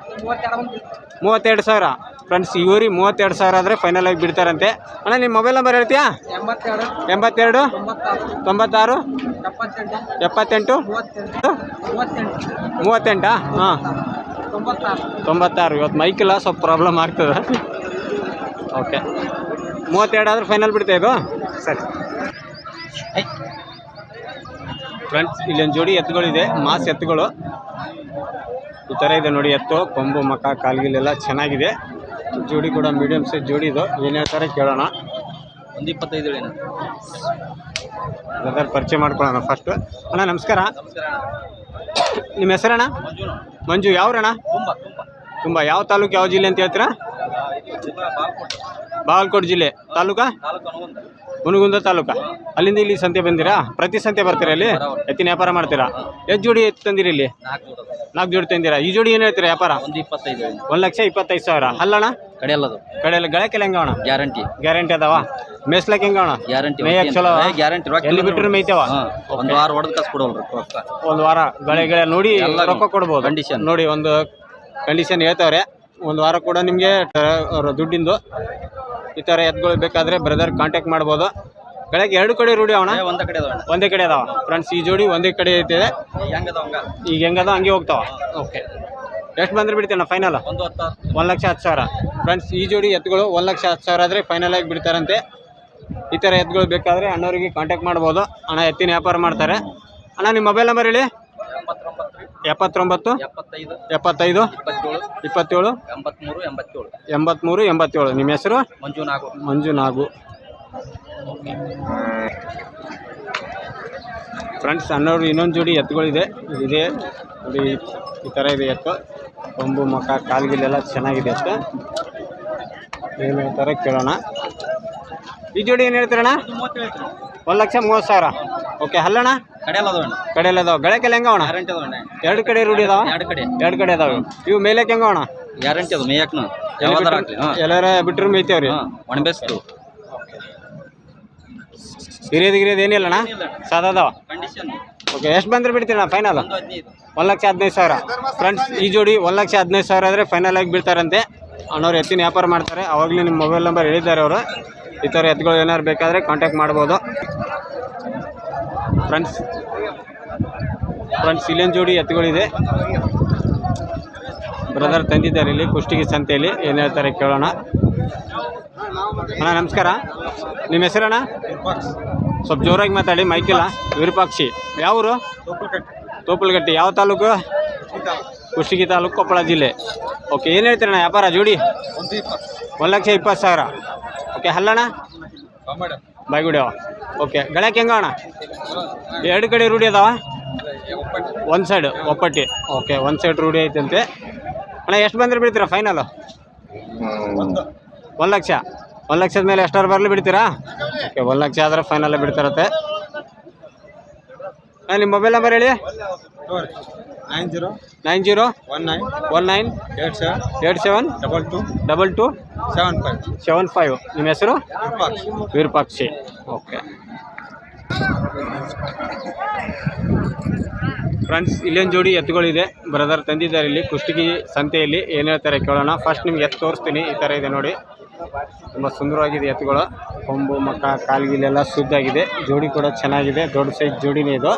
ಮೂವತ್ತೆರಡು ಸಾವಿರ. ಫ್ರೆಂಡ್ಸ್ ಇವರಿ ಮೂವತ್ತೆರಡು ಸಾವಿರ ಆದರೆ ಫೈನಲ್ ಆಗಿ ಬಿಡ್ತಾರಂತೆ. ಅಣ್ಣ ನಿಮ್ಮ ಮೊಬೈಲ್ ನಂಬರ್ ಹೇಳ್ತೀಯಾ? ಎಂಬತ್ತೆರಡು, ತೊಂಬತ್ತಾರು, ಎಪ್ಪತ್ತೆಂಟು, ಮೂವತ್ತೆಂಟಾ, ಹಾಂ. ತೊಂಬತ್ತಾರು. ಇವತ್ತು ಮೈಕಿಲ್ಲ ಸ್ವಲ್ಪ ಪ್ರಾಬ್ಲಮ್ ಆಗ್ತದೆ. ಓಕೆ ಮೂವತ್ತೆರಡು ಆದ್ರೆ ಫೈನಲ್ ಬಿಡ್ತಾ ಇದು ಸರಿ. ಫ್ರೆಂಡ್ಸ್ ಇಲ್ಲೊಂದು ಜೋಡಿ ಎತ್ತುಗಳಿದೆ. ಮಾಸ್ ಎತ್ತುಗಳು. ಈ ಥರ ಇದೆ ನೋಡಿ ಎತ್ತು ಕೊಂಬು ಮಕ ಕಾಲ್ಗಿಲೆಲ್ಲ ಚೆನ್ನಾಗಿದೆ. ಜೋಡಿ ಕೂಡ ಮೀಡಿಯಮ್ ಸೈಜ್ ಜೋಡಿ ಇದು. ಏನು ಹೇಳ್ತಾರೆ ಕೇಳೋಣ. ಒಂದು ಇಪ್ಪತ್ತೈದು ಹೇಳಿ ಬ್ರದರ್ ಪರಿಚಯ ಮಾಡ್ಕೊಳ್ಳೋಣ ಫಸ್ಟ್ ಅಣ್ಣ ನಮಸ್ಕಾರ. ನಿಮ್ಮ ಹೆಸರಣ್ಣ? ಮಂಜು ಯಾವ್ರಣ್ಣ? ತುಂಬ ತುಂಬ. ತುಂಬ. ಯಾವ ತಾಲೂಕು ಯಾವ ಜಿಲ್ಲೆ ಅಂತ ಹೇಳ್ತೀರಾ? ಬಾಗಲಕೋಟೆ ಜಿಲ್ಲೆ ತಾಲೂಕಾ? ಹುನಗುಂದ ತಾಲೂಕಾ. ಅಲ್ಲಿಂದ ಇಲ್ಲಿ ಸಂತೆ ಬಂದಿರಾ? ಪ್ರತಿ ಸಂತೆ ಬರ್ತೀರಾ ಇಲ್ಲಿ? ಎತ್ತಿನ ವ್ಯಾಪಾರ ಮಾಡ್ತೀರಾ? ಎಷ್ಟು ಜೋಡಿ ಎತ್ತು ತಂದಿರಿ ಇಲ್ಲಿ? ನಾಲ್ಕು ಜೋಡಿ ತಂದಿರಾ? ಈ ಜೋಡಿ ಏನು ಹೇಳ್ತೀರಾ ವ್ಯಾಪಾರ? ಒಂದು ಲಕ್ಷ ಇಪ್ಪತ್ತೈದು ಸಾವಿರ. ಅಲ್ಲಣ್ಣ? ಕಡೆಯಲ್ಲದು. ಕಡೆಯಲ್ಲ ಗಳಕ್ಕೆಲ್ಲ ಅಣ್ಣ? ಗ್ಯಾರಂಟಿ. ಗ್ಯಾರಂಟಿ ಅದಾವ? ಮೇಸ್ಲಕ್ಕೆ ಅಣ್ಣ? ಗ್ಯಾರಂಟಿ. ಚಲೋ. ಗ್ಯಾರಂಟಿ ಎಲ್ಲಿ ಬಿಟ್ಟರು ಮೇಯ್ತಾವ? ಒಂದು ವಾರ ಹೊಡೆದು ಕಸ್ ಕೊಡೋಲ್ರಿ ಒಂದು ವಾರ ಗಳೆ ಗಳೆ ನೋಡಿ ರೊಕ್ಕ ಕೊಡ್ಬೋದು. ಕಂಡೀಷನ್ ನೋಡಿ ಒಂದು ಕಂಡೀಷನ್ ಹೇಳ್ತಾವ್ರೆ. ಒಂದು ವಾರ ಕೂಡ ನಿಮಗೆ ದುಡ್ಡಿಂದು ಈ ಥರ ಎತ್ಗಳು ಬೇಕಾದ್ರೆ ಬ್ರದರ್ ಕಾಂಟ್ಯಾಕ್ಟ್ ಮಾಡ್ಬೋದು. ಬೆಳಗ್ಗೆ ಎರಡು ಕಡೆ ರೂಢಿ ಅವಣ ಒಂದೇ ಕಡೆ ಅದಾವ ಒಂದೇ ಕಡೆ ಅದಾವ. ಫ್ರೆಂಡ್ಸ್ ಈ ಜೋಡಿ ಒಂದೇ ಕಡೆ ಐತಿದೆ ಈಗ ಹೆಂಗದ ಹಂಗೆ? ಹೋಗ್ತಾವ. ಓಕೆ ಎಷ್ಟು ಬಂದ್ರೆ ಬಿಡ್ತೇನೆ ಫೈನಲ್ ಒಂದು ಲಕ್ಷ ಹತ್ತು ಸಾವಿರ. ಫ್ರೆಂಡ್ಸ್ ಈ ಜೋಡಿ ಎತ್ತುಗಳು ಒಂದು ಲಕ್ಷ ಹತ್ತು ಸಾವಿರ ಆದರೆ ಫೈನಲ್ ಆಗಿ ಬಿಡ್ತಾರಂತೆ. ಈ ಥರ ಎತ್ತುಗಳು ಬೇಕಾದರೆ ಅಣ್ಣವರಿಗೆ ಕಾಂಟ್ಯಾಕ್ಟ್ ಮಾಡ್ಬೋದು. ಅಣ್ಣ ಎತ್ತಿನ ವ್ಯಾಪಾರ ಮಾಡ್ತಾರೆ. ಅಣ್ಣ ನಿಮ್ಮ ಮೊಬೈಲ್ ನಂಬರ್ ಹೇಳಿ? ಎಪ್ಪತ್ತೊಂಬತ್ತು? ಎಪ್ಪತ್ತೈದು. ಎಪ್ಪತ್ತೈದು? ಇಪ್ಪತ್ತೇಳು. ಇಪ್ಪತ್ತೇಳು? ಎಂಬತ್ಮೂರು ಎಂಬತ್ತೇಳು. ಎಂಬತ್ತ್ಮೂರು ಎಂಬತ್ತೇಳು. ನಿಮ್ಮ ಹೆಸರು? ಮಂಜುನಾಗು ಮಂಜುನಾಗು ಮಂಜು ನಾಗು. ಫ್ರೆಂಡ್ಸ್ ಅನ್ನೋರು ಇನ್ನೊಂದು ಜೋಡಿ ಎತ್ತುಗಳಿದೆ. ಇದೆ. ನೋಡಿ ಈ ಥರ ಇದೆ ಎತ್ತು. ಕೊಂಬು ಮುಖ ಕಾಲ್ಗಿಲೆಲ್ಲ ಚೆನ್ನಾಗಿದೆ ಅಷ್ಟೇ. ಏನು ಹೇಳ್ತಾರೆ ಕೇಳೋಣ. ಈ ಜೋಡಿ ಏನು ಹೇಳ್ತೀರಣ್ಣ? ಒಂದು ಲಕ್ಷ ಮೂವತ್ತು ಸಾವಿರ. ಓಕೆ ಅಲ್ಲಣ್ಣ ಕಡೆ ಎಲ್ಲ ಕಡೆಯಲ್ಲಿ ಅದಾವ. ಗಳಕ್ಕೆಲ್ಲ ಹೆಂಗವಣ ಎರಡು ಕಡೆ ರೂಢಿ ಅದಾವ? ಎರಡು ಕಡೆ. ಎರಡು ಕಡೆ ಅದಾವ ಇವು. ಮೇಲಕ್ಕೆ ಹೆಂಗವಣ ಗ್ಯಾರಂಟಿ ಅದು ಹಾಂ ಎಲ್ಲಾರ ಬಿಟ್ಟರು ಮೇಯ್ತೇವ್ರಿ? ಒಣಬೇಸ್ತು ಹಿರಿಯದು ಗಿರಿಯದು ಏನಿಲ್ಲಣ್ಣ ಸಾದಾದವ ಓಕೆ ಎಷ್ಟು ಬಂದ್ರೆ ಬಿಡ್ತೀರಣ್ಣ ಫೈನಲ್ ಒಂದು ಲಕ್ಷ ಹದಿನೈದು ಸಾವಿರ. ಫ್ರೆಂಡ್ಸ್ ಈ ಜೋಡಿ ಒಂದು ಲಕ್ಷ ಹದಿನೈದು ಸಾವಿರ ಆದರೆ ಫೈನಲ್ ಆಗಿ ಬೀಳ್ತಾರಂತೆ. ಅಣ್ಣವ್ರು ಎತ್ತಿನ ವ್ಯಾಪಾರ ಮಾಡ್ತಾರೆ. ಅವಾಗಲೇ ನಿಮ್ಮ ಮೊಬೈಲ್ ನಂಬರ್ ಹೇಳಿದ್ದಾರೆ ಅವರು. ಈ ಥರ ಎತ್ತುಗಳು ಏನಾರು ಬೇಕಾದರೆ ಕಾಂಟ್ಯಾಕ್ಟ್ ಮಾಡ್ಬೋದು. ಫ್ರೆಂಡ್ಸ್ ಫ್ರೆಂಡ್ಸ್ ಇಲ್ಲೊಂದು ಜೋಡಿ ಎತ್ತುಗಳಿದೆ ಬ್ರದರ್ ತಂದಿದ್ದಾರೆ ಇಲ್ಲಿ ಕುಷ್ಟಗಿ ಸಂತೆಯಲ್ಲಿ. ಏನು ಹೇಳ್ತಾರೆ ಕೇಳೋಣ. ಅಣ್ಣ ನಮಸ್ಕಾರ. ನಿಮ್ಮ ಹೆಸರಣ್ಣ? ಸ್ವಲ್ಪ ಜೋರಾಗಿ ಮಾತಾಡಿ ಮೈಕಿಲ್ಲ ವಿರೂಪಾಕ್ಷಿ. ಯಾವೂರು? ತೋಪಲ್ಗಟ್ಟಿ ಯಾವ ತಾಲೂಕು? ಕುಷ್ಟಗಿ ತಾಲೂಕು ಕೊಪ್ಪಳ ಜಿಲ್ಲೆ. ಓಕೆ ಏನು ಹೇಳ್ತೀರಣ್ಣ ವ್ಯಾಪಾರ, ಜೋಡಿ? ಒಂದು ಲಕ್ಷ ಇಪ್ಪತ್ತು ಸಾವಿರ. ಓಕೆ ಹಲ್ಲಣ್ಣ? ಬಾಯ್ಗುಡಿಯವ ಓಕೆ ಗಳಕ್ಕೆ ಹೆಂಗ ಅಣ್ಣ? ಎರಡು ಕಡೆ ರೂಢಿ ಅದಾವ? ಒಂದು ಸೈಡ್ ಒಪ್ಪಟ್ಟಿ. ಓಕೆ ಒಂದು ಸೈಡ್ ರೂಢಿ ಐತಂತೆ. ಅಣ್ಣ, ಎಷ್ಟು ಬಂದರೆ ಬಿಡ್ತೀರಾ ಫೈನಲು ಒಂದು ಲಕ್ಷ. ಒಂದು ಲಕ್ಷದ ಮೇಲೆ ಎಷ್ಟಾರು ಬರಲಿ ಬಿಡ್ತೀರಾ? ಓಕೆ ಒಂದು ಲಕ್ಷ ಆದರೆ ಫೈನಲ್ಲೇ ಬಿಡ್ತಾರತ್ತೆ. ಹಾಂ ನಿಮ್ಮ ಮೊಬೈಲ್ ನಂಬರ್ ಹೇಳಿ? Nine zero nine zero one nine one nine eight seven eight seven double two double two seven five seven five. ನಿಮ್ಮ ಹೆಸರು? ವಿರೂಪಾಕ್ಷಿ. ಓಕೆ. ಫ್ರೆಂಡ್ಸ್ ಇಲ್ಲೊಂದು ಜೋಡಿ ಎತ್ತುಗಳಿದೆ. ಬ್ರದರ್ ತಂದಿದ್ದಾರೆ ಇಲ್ಲಿ. ಕುಷ್ಟಗಿ ಸಂತೆಯಲ್ಲಿ ಏನು ಹೇಳ್ತಾರೆ ಕೇಳೋಣ. ಫಸ್ಟ್ ನಿಮ್ಗೆ ಎತ್ತು ತೋರಿಸ್ತೀನಿ. ಈ ಥರ ಇದೆ ನೋಡಿ. ತುಂಬ ಸುಂದರವಾಗಿದೆ ಎತ್ತುಗಳು. ಕೊಂಬು ಮಕ್ಕ ಕಾಲ್ಗಿಲೆಲ್ಲ ಶುದ್ಧಾಗಿದೆ ಜೋಡಿ ಕೂಡ ಚೆನ್ನಾಗಿದೆ. ದೊಡ್ಡ ಸೈಜ್ ಜೋಡಿನೇ ಇದು.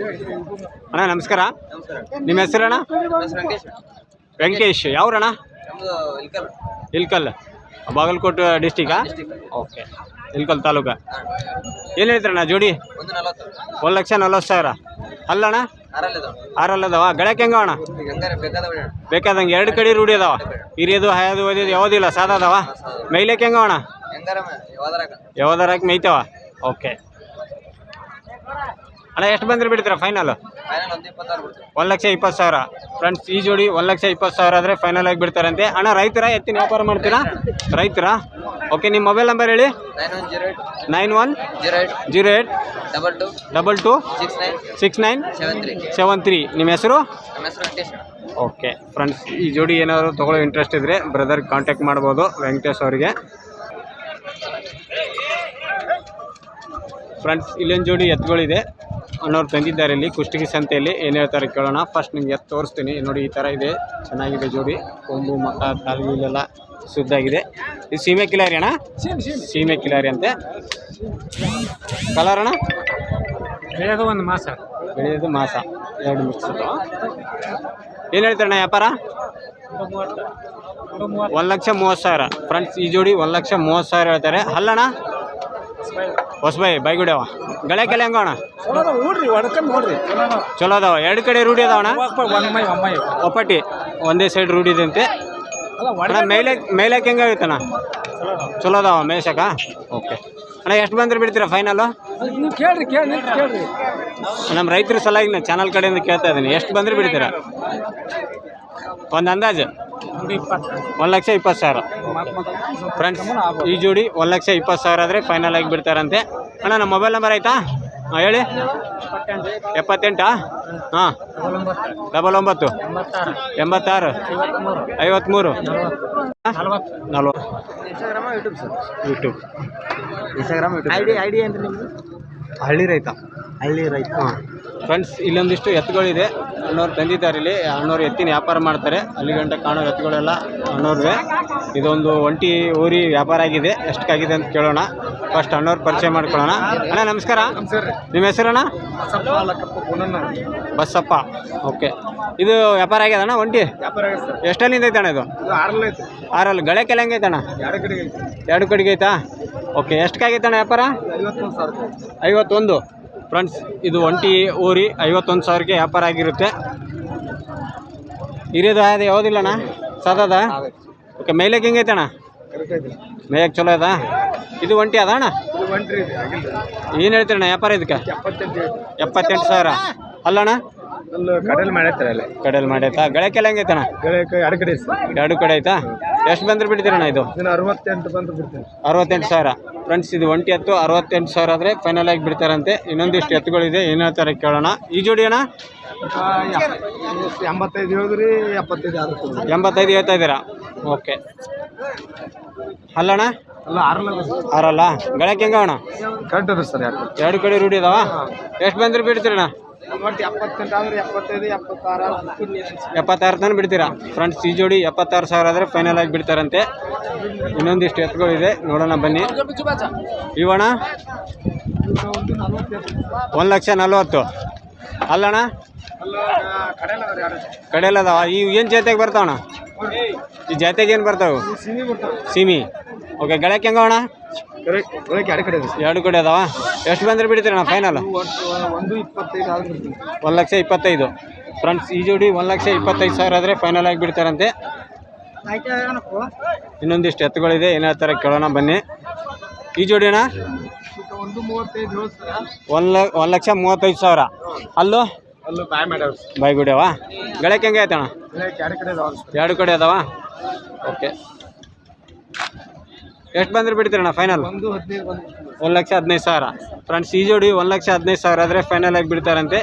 ಅಣ್ಣ ನಮಸ್ಕಾರ. ನಿಮ್ಮ ಹೆಸರಣ್ಣ ವೆಂಕಟೇಶ್. ಯಾವ್ರಣ್ಣ? ಇಲ್ಕಲ್. ಬಾಗಲಕೋಟೆ ಡಿಸ್ಟಿಕಾ ಓಕೆ ಇಲ್ಕಲ್ ತಾಲೂಕ? ಏನು ಹೇಳ್ತಾರಣ್ಣ ಜೋಡಿ? ಒಂದು ಲಕ್ಷ ನಲ್ವತ್ತು ಸಾವಿರ. ಅಲ್ಲಣ್ಣ? ಆರಲ್ಲದವ. ಆರಲ್ಲ ಅದಾವ ಗಳಕ್ಕೆ ಹೆಂಗ ಅಣ್ಣ? ಬೇಕಾದಂಗೆ ಎರಡು ಕಡೆ ರೂಢಿ ಅದಾವ. ಹಿರಿಯದು ಹಾಯದು ಓದಿದ್ದು ಯಾವುದಿಲ್ಲ ಸಾದ ಅದಾವ? ಮೈಲಕ್ಕೆ ಹೆಂಗ ಅಣ್ಣ? ಯಾವ್ದಾರಕ್ಕೆ ಮೇಯ್ತಾವ? ಓಕೆ ಅಣ್ಣ ಎಷ್ಟು ಬಂದ್ರೆ ಬಿಡ್ತೀರಾ ಫೈನಲ್ ಒಂದು ಲಕ್ಷ ಇಪ್ಪತ್ತು ಸಾವಿರ. ಫ್ರೆಂಡ್ಸ್ ಈ ಜೋಡಿ ಒಂದು ಲಕ್ಷ ಇಪ್ಪತ್ತು ಸಾವಿರ ಆದರೆ ಫೈನಲ್ ಆಗಿ ಬಿಡ್ತಾರಂತೆ. ಅಣ್ಣ ರೈತರ ಎತ್ತಿನ ವ್ಯಾಪಾರ ಮಾಡ್ತೀರಾ? ರೈತರಾ? ಓಕೆ ನಿಮ್ಮ ಮೊಬೈಲ್ ನಂಬರ್ ಹೇಳಿ. Nine one zero eight double two double two six nine seven three ನಿಮ್ಮ ಹೆಸರು? ನಮ್ಮ ಹೆಸರು ವೆಂಕಟೇಶ್ ಓಕೆ ಫ್ರೆಂಡ್ಸ್ ಈ ಜೋಡಿ ಏನಾದರೂ ತೊಗೊಳ್ಳೋ ಇಂಟ್ರೆಸ್ಟ್ ಇದ್ರೆ ಬ್ರದರ್ ಕಾಂಟ್ಯಾಕ್ಟ್ ಮಾಡ್ಬೋದು ವೆಂಕಟೇಶ್ ಅವರಿಗೆ. ಫ್ರೆಂಡ್ಸ್ ಇಲ್ಲೊಂದು ಜೋಡಿ ಎತ್ತುಗಳಿದೆ. ಅಣ್ಣವ್ರು ತಂದಿದ್ದಾರೆ ಇಲ್ಲಿ. ಕುಷ್ಟಗಿ ಸಂತೆಯಲ್ಲಿ ಏನು ಹೇಳ್ತಾರೆ ಕೇಳೋಣ. ಫಸ್ಟ್ ನಿಮಗೆ ಎತ್ತು ತೋರಿಸ್ತೀನಿ. ನೋಡಿ ಈ ಥರ ಇದೆ. ಚೆನ್ನಾಗಿದೆ ಜೋಡಿ. ಕೊಂಬು ಮಕ್ಕ ಕಾಲ್ಗಿಲೆಲ್ಲ ಶುದ್ಧಾಗಿದೆ. ಇದು ಸೀಮೆ ಕಿಲಾರಿ ಅಣ್ಣ? ಸೀಮೆ ಕಿಲಾರಿ ಅಂತೆ. ಕಲರ್ ಅಣ್ಣ? ಬೆಳೆಯೋದು ಒಂದು ಮಾಸ. ಬೆಳೆಯೋದು ಮಾಸ. ಎರಡು ಮಿಕ್ಸ್ ಏನು ಹೇಳ್ತಾರಣ್ಣ ವ್ಯಾಪಾರ? ಒಂದು ಲಕ್ಷ ಮೂವತ್ತು ಸಾವಿರ. ಫ್ರೆಂಡ್ಸ್ ಈ ಜೋಡಿ ಒಂದು ಲಕ್ಷ ಮೂವತ್ತು ಸಾವಿರ ಹೇಳ್ತಾರೆ. ಅಲ್ಲಣ್ಣ? ಹೊಸಬಾಯಿ ಬೈಗುಡವ ಗಳಕ್ಕೆಲ್ಲ ಹೆಂಗ ಅಣ್ಣ? ನೋಡ್ರಿ ಹೊಡ್ಕೊಂಡು ನೋಡ್ರಿ. ಚಲೋ ಅದಾವ ಎರಡು ಕಡೆ ರೂಢಿ ಅದಾವಣ ಒಪ್ಪಟ್ಟಿ ಒಂದೇ ಸೈಡ್ ರೂಢಿ ಇದಂತೆ ಮೇಲೆ ಅಣ್ಣ ಮೇಲೆ ಮೇಲಕ್ಕೆ ಹೆಂಗೆ ಆಗುತ್ತಣ್ಣ ಚಲೋ ಅದಾವ ಮೇಷಕ ಓಕೆ. ಅಣ್ಣ ಎಷ್ಟು ಬಂದ್ರೆ ಬಿಡ್ತೀರಾ ಫೈನಲು ನೀವು ಕೇಳ್ರಿ ಕೇಳಿ ಕೇಳ್ರಿ. ನಮ್ಮ ರೈತರ ಸಲುವಾಗಿ ನಾನು ಚಾನಲ್ ಕಡೆಯಿಂದ ಕೇಳ್ತಾ ಇದ್ದೀನಿ. ಎಷ್ಟು ಬಂದ್ರೆ ಬಿಡ್ತೀರಾ? ಒಂದು ಅಂದಾಜು? ಒಂದು ಲಕ್ಷ ಇಪ್ಪತ್ತು ಸಾವಿರ. ಫ್ರೆಂಡ್ಸ್ ಈ ಜೋಡಿ ಒಂದು ಲಕ್ಷ ಇಪ್ಪತ್ತು ಸಾವಿರ ಆದರೆ ಫೈನಲ್ ಆಗಿ ಬಿಡ್ತಾರಂತೆ. ಅಣ್ಣ ನಮ್ಮ ಮೊಬೈಲ್ ನಂಬರ್ ಆಯಿತಾ? ಹಾಂ ಹೇಳಿ. ಎಪ್ಪತ್ತೆಂಟಾ? ಹಾಂ. ಡಬಲ್ ಒಂಬತ್ತು. ಎಂಬತ್ತಾರು. ಐವತ್ತ್ಮೂರು ನಲವತ್ತು. YouTube sir YouTube Instagram YouTube I D I D ಏನು ನಿಮ್ಮದು ಹಳ್ಳಿ ರೈತ. ಹಳ್ಳಿ ರೈತ. ಹಾಂ. ಫ್ರೆಂಡ್ಸ್ ಇಲ್ಲೊಂದಿಷ್ಟು ಎತ್ತುಗಳಿದೆ. ಅಣ್ಣವ್ರು ತಂದಿದ್ದಾರೆ ಇಲ್ಲಿ. ಅಣ್ಣವ್ರು ಎತ್ತಿನ ವ್ಯಾಪಾರ ಮಾಡ್ತಾರೆ. ಅಲ್ಲಿ ಗಂಟೆ ಕಾಣೋ ಎತ್ತುಗಳೆಲ್ಲ ಅಣ್ಣವ್ರಿಗೆ ಇದೊಂದು ಒಂಟಿ ಊರಿ ವ್ಯಾಪಾರ ಆಗಿದೆ. ಎಷ್ಟಕ್ಕಾಗಿದೆ ಅಂತ ಕೇಳೋಣ. ಫಸ್ಟ್ ಅಣ್ಣವ್ರು ಪರಿಚಯ ಮಾಡ್ಕೊಳ್ಳೋಣ. ಅಣ್ಣ ನಮಸ್ಕಾರ. ನಿಮ್ಮ ಹೆಸರಣ್ಣ ಬಸ್ಸಪ್ಪ ಓಕೆ ಇದು ವ್ಯಾಪಾರ ಆಗ್ಯದಣ್ಣ ಒಂಟಿ? ವ್ಯಾಪಾರ ಆಗಿದೆ ಸರ್. ಎಷ್ಟಲ್ಲಿಂದ ಐತಣ್ಣ ಇದು? ಆರಲ್ಲಿ ಗಳೆ ಐತೆ. ಆರಲ್ಲಿ. ಗಳಕ್ಕೆಲ್ಲ ಹೆಂಗೈತಣ್ಣ ಎರಡು ಕಡೆಗೆ ಐತೆ. ಎರಡು ಕಡೆಗೆ ಐತಾ? ಓಕೆ ಎಷ್ಟಕ್ಕಾಗೈತಣ್ಣ ವ್ಯಾಪಾರ? ಐವತ್ತೊಂದು ಸಾವಿರ ಐವತ್ತೊಂದು? ಫ್ರೆಂಡ್ಸ್ ಇದು ಒಂಟಿ ಊರಿ ಐವತ್ತೊಂದು ಸಾವಿರಕ್ಕೆ ವ್ಯಾಪಾರ ಆಗಿರುತ್ತೆ. ಹಿರಿಯದ ಅದು ಯಾವುದಿಲ್ಲಣ್ಣ ಸದದ? ಓಕೆ ಮೇಲಕ್ಕೆ ಹೆಂಗೈತಣ್ಣ ಕರೆಕ್ಟ್ ಐತೆ. ಮೇಯಕ್ಕೆ ಚಲೋ ಅದ ಇದು ಒಂಟಿ ಅದ ಅಣ್ಣ? ಏನು ಹೇಳ್ತೀರಣ್ಣ ವ್ಯಾಪಾರ ಇದಕ್ಕೆ? ಎಪ್ಪತ್ತೆಂಟು ಸಾವಿರ. ಅಲ್ಲಣ್ಣ ಅಲ್ಲಿ ಕಡೆಯಲ್ಲಿ ಮಾಡೈತಾರೆ ಅಲ್ಲಿ ಕಡೆಯಲ್ಲಿ ಮಾಡೈತಾ ಗಳಕ್ಕೆಲ್ಲ ಹೆಂಗೈತಣ್ಣ ಗಳಕ್ಕೆ ಎರಡು ಕಡೆ ಎರಡು ಕಡೆ ಆಯ್ತಾ ಎಷ್ಟು ಬಂದ್ರೆ ಬಿಡ್ತೀರಣ್ಣ ಇದು? ಅರವತ್ತೆಂಟು ಬಂದು ಬಿಡ್ತೀನಿ. ಅರವತ್ತೆಂಟು ಸಾವಿರ. ಫ್ರೆಂಡ್ಸ್ ಇದು ಒಂಟಿ ಎತ್ತು ಅರವತ್ತೆಂಟು ಸಾವಿರ ಆದರೆ ಫೈನಲ್ ಆಗಿ ಬಿಡ್ತಾರಂತೆ. ಇನ್ನೊಂದಿಷ್ಟು ಎತ್ತುಗಳಿದೆ ಏನು ಹೇಳ್ತಾರೆ ಕೇಳೋಣ. ಈ ಜೋಡಿ ಅಣ್ಣ? ಎಂಬತ್ತೈದು ಹೇಳಿದ್ರಿ ಎಪ್ಪತ್ತೈದು ಆಗುತ್ತೆ ಎಂಬತ್ತೈದು ಹೇಳ್ತಾ ಇದ್ದೀರಾ? ಓಕೆ ಅಲ್ಲಣ್ಣ? ಅಲ್ಲ ಆರಲ್ಲ ಗಳಕ್ಕೆ ಹೆಂಗ ಅಣ್ಣ? ಕರೆಕ್ಟ್ ಸರ್ ಎರಡು. ಕಡೆ ರೂಢಿ ಅದಾವ? ಎಷ್ಟು ಬಂದ್ರೆ ಬಿಡ್ತೀರಣ್ಣ ಎಪ್ಪತ್ತಾರು ತನಕ ಬಿಡ್ತೀರಾ? ಫ್ರೆಂಡ್ಸ್ ಈ ಜೋಡಿ ಎಪ್ಪತ್ತಾರು ಸಾವಿರ ಆದರೆ ಫೈನಲ್ ಆಗಿ ಬಿಡ್ತಾರಂತೆ. ಇನ್ನೊಂದಿಷ್ಟು ಎತ್ತುಗಳಿದೆ. ನೋಡೋಣ ಬನ್ನಿ. ಇವಣ ಒಂದು ಲಕ್ಷ ನಲ್ವತ್ತು. ಅಲ್ಲಣ್ಣ? ಕಡೆಯಲ್ಲ ಈ ಇವು ಏನು ಜಾತಿಗೆ ಬರ್ತಾವಣ್ಣ? ಈ ಜಾತಿಗೆ ಏನು ಬರ್ತಾವೆ. ಸೀಮಿ. ಓಕೆ ಗಳಕ್ಕೆ ಹೆಂಗ ಅಣ್ಣ? ಎರಡು ಕಡೆ ಇದೆ. ಎರಡು ಕಡೆ ಅದಾವ? ಎಷ್ಟು ಬಂದ್ರೆ ಬಿಡ್ತೀರಣ್ಣ ಫೈನಲ್ ಒಟ್ಟು ಒಂದು ಲಕ್ಷ ಇಪ್ಪತ್ತೈದು. ಫ್ರೆಂಡ್ಸ್ ಈ ಜೋಡಿ ಒಂದು ಲಕ್ಷ ಇಪ್ಪತ್ತೈದು ಸಾವಿರ ಆದರೆ ಫೈನಲ್ ಆಗಿ ಬಿಡ್ತಾರಂತೆ. ಇನ್ನೊಂದಿಷ್ಟು ಎತ್ತುಗಳಿದೆ ಏನು ಹೇಳ್ತಾರೆ ಕೇಳೋಣ ಬನ್ನಿ. ಈ ಜೋಡಿ ಅಣ್ಣ? ಒಂದು ಒಂದು ಲಕ್ಷ ಮೂವತ್ತೈದು ಸಾವಿರ. ಅಲ್ಲೂ? ಅಲ್ಲೂ ಬಾಯ್ ಮಾಡ್ಯಾವ ಬಾಯ್ಗುಡ್ಯವ ಗಳಕ್ಕೆ ಹೆಂಗೆ ಆಯ್ತಣ್ಣ? ಗಳಕ್ಕೆ ಎರಡು ಕಡೆ ಇದಾವೆ ಎರಡು ಕಡೆ ಅದಾವ? ಓಕೆ ಎಷ್ಟು ಬಂದ್ರೆ ಬಿಡ್ತೀರಣ್ಣ ಫೈನಲ್ ಒಂದು ಲಕ್ಷ ಹದಿನೈದು ಸಾವಿರ. ಫ್ರೆಂಡ್ಸ್ ಈ ಜೋಡಿ ಒಂದು ಲಕ್ಷ ಹದಿನೈದು ಸಾವಿರ ಆದರೆ ಫೈನಲ್ ಆಗಿ ಬಿಡ್ತಾರಂತೆ.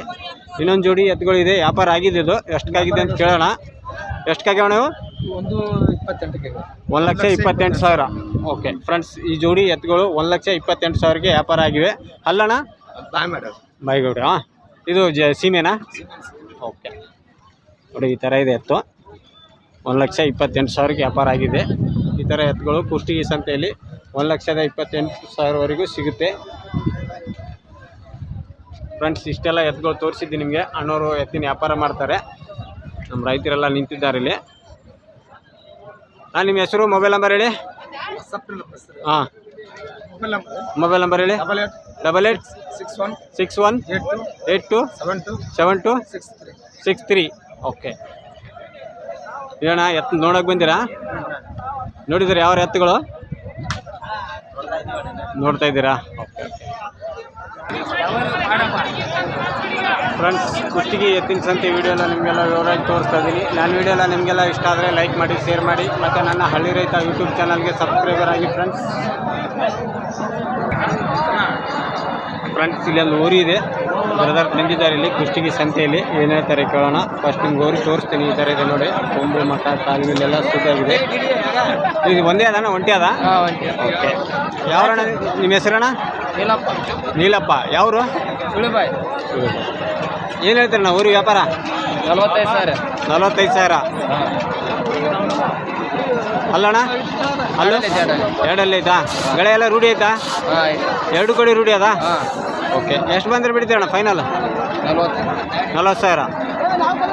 ಇನ್ನೊಂದು ಜೋಡಿ ಎತ್ತುಗಳಿದೆ ವ್ಯಾಪಾರ ಆಗಿದೆ ಇದು. ಎಷ್ಟಕ್ಕಾಗಿದೆ ಅಂತ ಕೇಳೋಣ. ಎಷ್ಟಕ್ಕಾಗ್ಯಾವ ನೀವು? ಒಂದು ಒಂದು ಲಕ್ಷ ಇಪ್ಪತ್ತೆಂಟು ಸಾವಿರ. ಓಕೆ ಫ್ರೆಂಡ್ಸ್ ಈ ಜೋಡಿ ಎತ್ತುಗಳು ಒಂದು ಲಕ್ಷ ಇಪ್ಪತ್ತೆಂಟು ಸಾವಿರಕ್ಕೆ ವ್ಯಾಪಾರ ಆಗಿವೆ. ಅಲ್ಲಣ್ಣ? ಬಾಯ್ ಹಾಂ ಬಾಯಿಗೌಡ್ರ ಇದು ಜ ಸೀಮೆನಾ? ಓಕೆ ನೋಡಿ ಈ ಥರ ಇದೆ ಎತ್ತು. ಒಂದು ಲಕ್ಷ ಇಪ್ಪತ್ತೆಂಟು ಸಾವಿರಕ್ಕೆ ವ್ಯಾಪಾರ ಆಗಿದೆ. ಈ ಥರ ಎತ್ತುಗಳು ಕುಷ್ಟಗಿ ಸಂತೆಯಲ್ಲಿ ಒಂದು ಲಕ್ಷದ ಇಪ್ಪತ್ತೆಂಟು ಸಾವಿರವರೆಗೂ ಸಿಗುತ್ತೆ. ಫ್ರೆಂಡ್ಸ್ ಇಷ್ಟೆಲ್ಲ ಎತ್ತುಗಳು ತೋರಿಸಿದ್ದು ನಿಮಗೆ. ಅಣ್ಣವರು ಎತ್ತಿನ ವ್ಯಾಪಾರ ಮಾಡ್ತಾರೆ. ನಮ್ಮ ರೈತರೆಲ್ಲ ನಿಂತಿದ್ದಾರೆ ಇಲ್ಲಿ. ಹಾಂ ನಿಮ್ಮ ಹೆಸರು ಮೊಬೈಲ್ ನಂಬರ್ ಹೇಳಿ? ಹಾಂ. Mobile number. ಮೊಬೈಲ್ ನಂಬರ್ ಹೇಳಿ? Double eight six one six one eight two eight two seven two seven two six three. Six three. Okay. ಹೇಳೋಣ ಎತ್ತ ನೋಡೋಕೆ ಬಂದಿರಾ? ನೋಡಿದ್ರೆ ಯಾವ ಎತ್ತುಗಳು ನೋಡ್ತಾ ಇದ್ದೀರಾ? ಫ್ರೆಂಡ್ಸ್ ಕುತ್ತಿಗೆ ಎತ್ತಿನ ಸಂತೆ ವಿಡಿಯೋನ ನಿಮಗೆಲ್ಲ ವಿವರವಾಗಿ ತೋರಿಸ್ತಾ ಇದ್ದೀನಿ. ನಾನು ವಿಡಿಯೋನ ನಿಮಗೆಲ್ಲ ಇಷ್ಟ ಆದರೆ ಲೈಕ್ ಮಾಡಿ ಶೇರ್ ಮಾಡಿ, ಮತ್ತು ನನ್ನ ಹಳ್ಳಿ ರೈತ ಯೂಟ್ಯೂಬ್ ಚಾನಲ್ಗೆ ಸಬ್ಸ್ಕ್ರೈಬರ್ ಆಗಿ ಫ್ರೆಂಡ್ಸ್ ಫ್ರೆಂಡ್ಸ್ ಇಲ್ಲಿ ಊರಿ ಇದೆ. ಬ್ರದರ್ ಬಂದಿದ್ದಾರೆ ಇಲ್ಲಿ, ಕುಷ್ಟಿಗೆ ಸಂತೆಯಲ್ಲಿ. ಏನೇ ತರ ಕೇಳೋಣ. ಫಸ್ಟ್ ನಿಮ್ಗೆ ಊರಿ ತೋರಿಸ್ತೀನಿ, ಈ ಥರ ಇದೆ ನೋಡಿ. ಕೊಂಬು, ಮಠ ಕಾಲುಗಿಲೆಲ್ಲ ಸುತ್ತಾಗಿದೆ ಇದು ಒಂದೇ ಅದಾನ? ಒಂಟಿ ಅದ? ಓಕೆ. ಯಾವಣ್ಣ ನಿಮ್ಮ ಹೆಸರಣ್ಣ? ನೀಲಪ್ಪ. ನೀಲಪ್ಪ. ಯಾವರು? ಸುಳಿಬಾಯಿ. ಏನು ಹೇಳ್ತೀರಣ್ಣ ನಾ ಊರಿ ವ್ಯಾಪಾರ? ನಲ್ವತ್ತೈದು ಸಾವಿರ. ನಲವತ್ತೈದು ಸಾವಿರ. ಅಲ್ಲಣ್ಣ? ಅಲ್ಲ? ಎರಡಲ್ಲಿ ಐತಾ ಗಳೆ ಎಲ್ಲ ರೂಢಿ ಐತಾ? ಎರಡು ಕಡೆ ರೂಢಿ ಅದಾ? ಓಕೆ. ಎಷ್ಟು ಬಂದ್ರೆ ಬಿಡ್ತೀರಣ್ಣ ಫೈನಲ್ ನಲ್ವತ್ತು. ನಲ್ವತ್ತು ಸಾವಿರ.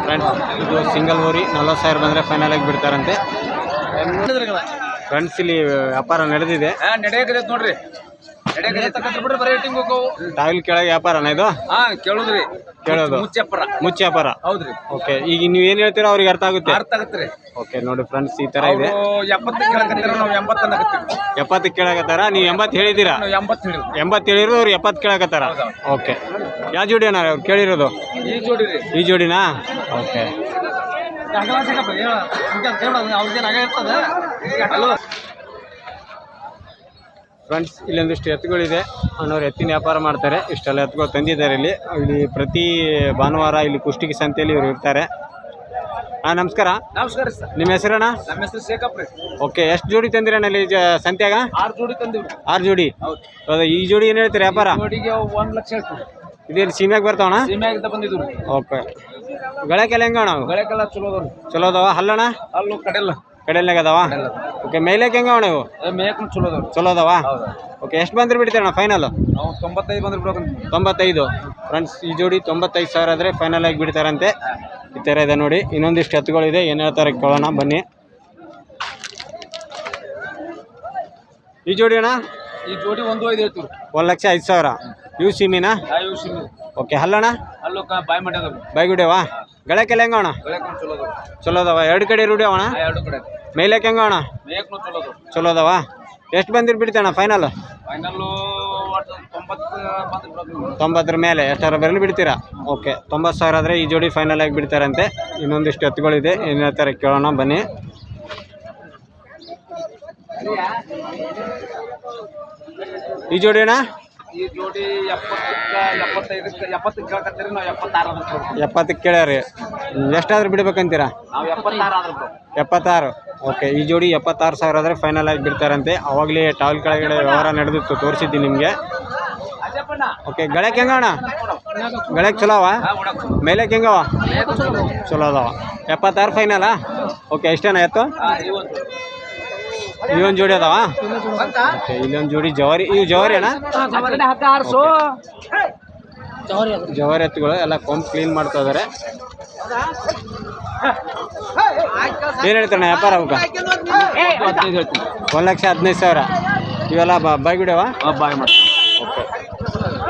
ಫ್ರೆಂಡ್ಸ್ ಇದು ಸಿಂಗಲ್ ಊರಿ ನಲ್ವತ್ತು ಸಾವಿರ ಬಂದರೆ ಫೈನಲ್ ಆಗಿ ಬಿಡ್ತಾರಂತೆ. ಫ್ರೆಂಡ್ಸ್ ಇಲ್ಲಿ ವ್ಯಾಪಾರ ನಡೆದಿದೆ. ನಡೆಯಕೈತೆ ನೋಡ್ರಿ. ಟಾವಿಲ್ ಕೆಳಗೆ ವ್ಯಾಪಾರನ ಇದು? ಕೇಳುದ್ರಿ. ಕೇಳೋದು. ಮುಚ್ಚಪ್ಪರ ಮುಚ್ಚಿ ವ್ಯಾಪಾರ. ಹೌದ್ರಿ. ಓಕೆ ಈಗ ನೀವು ಏನ್ ಹೇಳ್ತೀರೋ ಅವ್ರಿಗೆ ಅರ್ಥ ಆಗುತ್ತೆ. ಅರ್ಥ ಆಗುತ್ತೆ ಓಕೆ ನೋಡಿ ಫ್ರೆಂಡ್ಸ್ ಈ ತರ ಇದೆ. ಎಪ್ಪತ್ತು ಕೇಳಕತ್ತೀರ ನಾವು ಎಂಬತ್ತು ಎಂಬತ್ತು ಹೇಳಿದ್ದೀರಾ? ಎಂಬತ್ತು ಹೇಳಿರೋದು. ಅವ್ರು ಎಪ್ಪತ್ತು ಕೇಳಕತ್ತಾರ? ಓಕೆ. ಯಾವ ಜೋಡಿ ಅಣ್ಣ ಅವ್ರು ಕೇಳಿರೋದು? ಈ ಜೋಡಿನಾ? ಓಕೆ. ಫ್ರೆಂಡ್ಸ್ ಇಲ್ಲೊಂದಿಷ್ಟು ಎತ್ತುಗಳಿದೆ. ಅನ್ನೋರು ಎತ್ತಿನ ವ್ಯಾಪಾರ ಮಾಡ್ತಾರೆ. ಇಷ್ಟೆಲ್ಲ ಎತ್ತುಗಳು ತಂದಿದ್ದಾರೆ ಇಲ್ಲಿ. ಇಲ್ಲಿ ಪ್ರತಿ ಭಾನುವಾರ ಇಲ್ಲಿ ಕುಷ್ಟಿಗೆ ಸಂತೆಯಲ್ಲಿ ಇವರು ಇರ್ತಾರೆ. ಹಾಂ ನಮಸ್ಕಾರ. ನಮಸ್ಕಾರ ಸರ್. ನಿಮ್ಮ ಹೆಸರಣ್ಣ ನಮ್ಮ ಹೆಸರು ಶೇಖಪ್ ಓಕೆ ಎಷ್ಟು ಜೋಡಿ ತಂದಿರಣ್ಣ ಇಲ್ಲಿ ಜ ಸಂತ್ಯಾಗ? ಆರು ಜೋಡಿ ತಂದಿರು ಆರು ಜೋಡಿ? ಹೌದಾ. ಈ ಜೋಡಿ ಏನು ಹೇಳ್ತೀರಿ ವ್ಯಾಪಾರ? ಜೋಡಿಗೆ ಒಂದ್ ಲಕ್ಷ ಹೇಳ್ತೀವಿ. ಇದೇನು ಸೀಮ್ಯಾಗ ಬರ್ತಾವಣ್ಣ? ಸೀಮ್ಯಾಗ ಬಂದಿದ್ರು ಓಕೆ. ಗಳಕ್ಕೆಲ್ಲ ಹೆಂಗಣ ಗಳಕ್ಕೆಲ್ಲ ಚಲೋ ಅದಾವ ಚಲೋ ಅದಾವ? ಹಲ್ಲಣ್ಣ ಅಲ್ಲೂ ಕಡೆಲ್ಲ. ಕಡೆಲ್ನಾಗ ಅದಾವ? ಓಕೆ ಮೇಲಕ್ಕೆ ಹೆಂಗ ಅಣ್ಣ ಇವು? ಮೇಕ್ ಚಲೋ ಅದಾವ ಚಲೋ ಅದಾವ? ಓಕೆ ಎಷ್ಟು ಬಂದ್ರೆ ಬಿಡ್ತೀರಣ್ಣ ಫೈನಲ್ ತೊಂಬತ್ತೈದು ಬಂದ್ರೆ ಬಿಡೋಕಂತ ತೊಂಬತ್ತೈದು. ಫ್ರೆಂಡ್ಸ್ ಈ ಜೋಡಿ ತೊಂಬತ್ತೈದು ಸಾವಿರ ಆದರೆ ಫೈನಲ್ ಆಗಿ ಬಿಡ್ತಾರಂತೆ. ಈ ಥರ ಇದೆ ನೋಡಿ. ಇನ್ನೊಂದಿಷ್ಟು ಎತ್ತುಗಳಿದೆ ಏನು ಹೇಳ್ತಾರೆ ಕೇಳೋಣ ಬನ್ನಿ. ಈ ಜೋಡಿ ಅಣ್ಣ? ಈ ಜೋಡಿ ಒಂದು ಐದು ಹೇಳ್ತೀವಿ. ಒಂದು ಲಕ್ಷ ಐದು ಸಾವಿರ. U C Meena. ಓಕೆ ಹಲ್ಲಣ್ಣ? ಅಲ್ಲೂ ಕ ಬಾಯ್ ಮಾಡ್ಯಾದವ್ರಿ ಬೈಗುಡ್ಯವಾ ಗಳಕ್ಕೆಲ್ಲ ಗಳಕ್ಕೂ ಚಲೋ ಅದಾವ. ಎರಡು ಕಡೆ ರೂಢಿಯವಣ ಮೇಲೆ ಮೇಲಕ್ಕೆ ಮೇಯಕ್ಕೂ ಚಲೋ ಅದಾವ. ಎಷ್ಟು ಬಂದಿರ್ ಬಿಡ್ತಣ್ಣ ಫೈನಲ್. ತೊಂಬತ್ತರ ಮೇಲೆ. ಎಷ್ಟಾರ ಬರಲಿ ಬಿಡ್ತೀರಾ? ಓಕೆ ತೊಂಬತ್ತು ಸಾವಿರ ಆದರೆ ಈ ಜೋಡಿ ಫೈನಲ್ ಆಗಿ ಬಿಡ್ತಾರಂತೆ. ಇನ್ನೊಂದಿಷ್ಟು ಎತ್ತುಗಳಿದೆ. ಏನು ಹೇಳ್ತಾರೆ ಕೇಳೋಣ ಬನ್ನಿ. ಈ ಜೋಡಿ ಅಣ್ಣ ಈ ಜೋಡಿ ಎಪ್ಪತ್ತಕ್ಕೆ ಎಪ್ಪತ್ತೈದಕ್ಕೆ ಎಪ್ಪತ್ತಕ್ಕೆ ಕೇಳಕತ್ತೀರಿ ನಾವು ಎಪ್ಪತ್ತಾರು ಅದ್ರ ಬಿಡೋದು. ಎಪ್ಪತ್ತಕ್ಕೆ ಕೇಳ್ಯಾರಿ ಎಷ್ಟಾದ್ರೂ ಬಿಡ್ಬೇಕಂತೀರಾ? ನಾವು ಎಪ್ಪತ್ತಾರು ಓಕೆ ಈ ಜೋಡಿ ಎಪ್ಪತ್ತಾರು ಸಾವಿರ ಆದರೆ ಫೈನಲ್ ಆಗಿ ಬಿಡ್ತಾರಂತೆ. ಅವಾಗಲೇ ಟಾಲ್ ಕೆಳಗಡೆ ವ್ಯವಹಾರ ನಡೆದಿತ್ತು ತೋರಿಸಿದ್ದೀನಿ ನಿಮಗೆ. ಓಕೆ ಗಳಕ್ಕೆ ಹೆಂಗಣ ಗಳಕ್ಕೆ ಚಲೋ ಅವ. ಮೇಲಕ್ಕೆ ಹೆಂಗವ? ಚಲೋ ಅದಾವ. ಎಪ್ಪತ್ತಾರು ಫೈನಲಾ ಓಕೆ ಎಷ್ಟೇನ ಎತ್ತು? ಹಾ, ಇವತ್ತು. ಇವೊಂದು ಜೋಡಿ ಅದಾವ? ಇಲ್ಲೊಂದ್ ಜೋಡಿ ಜವಾರಿ ಇವು ಜವಾರಿ ಅಣ್ಣ? ಜವಾರಿ. ಎತ್ತುಗಳು ಎಲ್ಲ ಕೊಂಬ್ ಕ್ಲೀನ್ ಮಾಡ್ತಾ ಇದಾರೆ. ಏನು ಹೇಳ್ತಾನೆ ವ್ಯಾಪಾರ ಅವಕ್ಕೆ ಒಂದ್ ಲಕ್ಷ ಹದಿನೈದು ಸಾವಿರ. ಇವೆಲ್ಲ ಬ ಬಾಯ್ ಬಿಡವಾ ಬಾಯ್ ಮಾಡಿ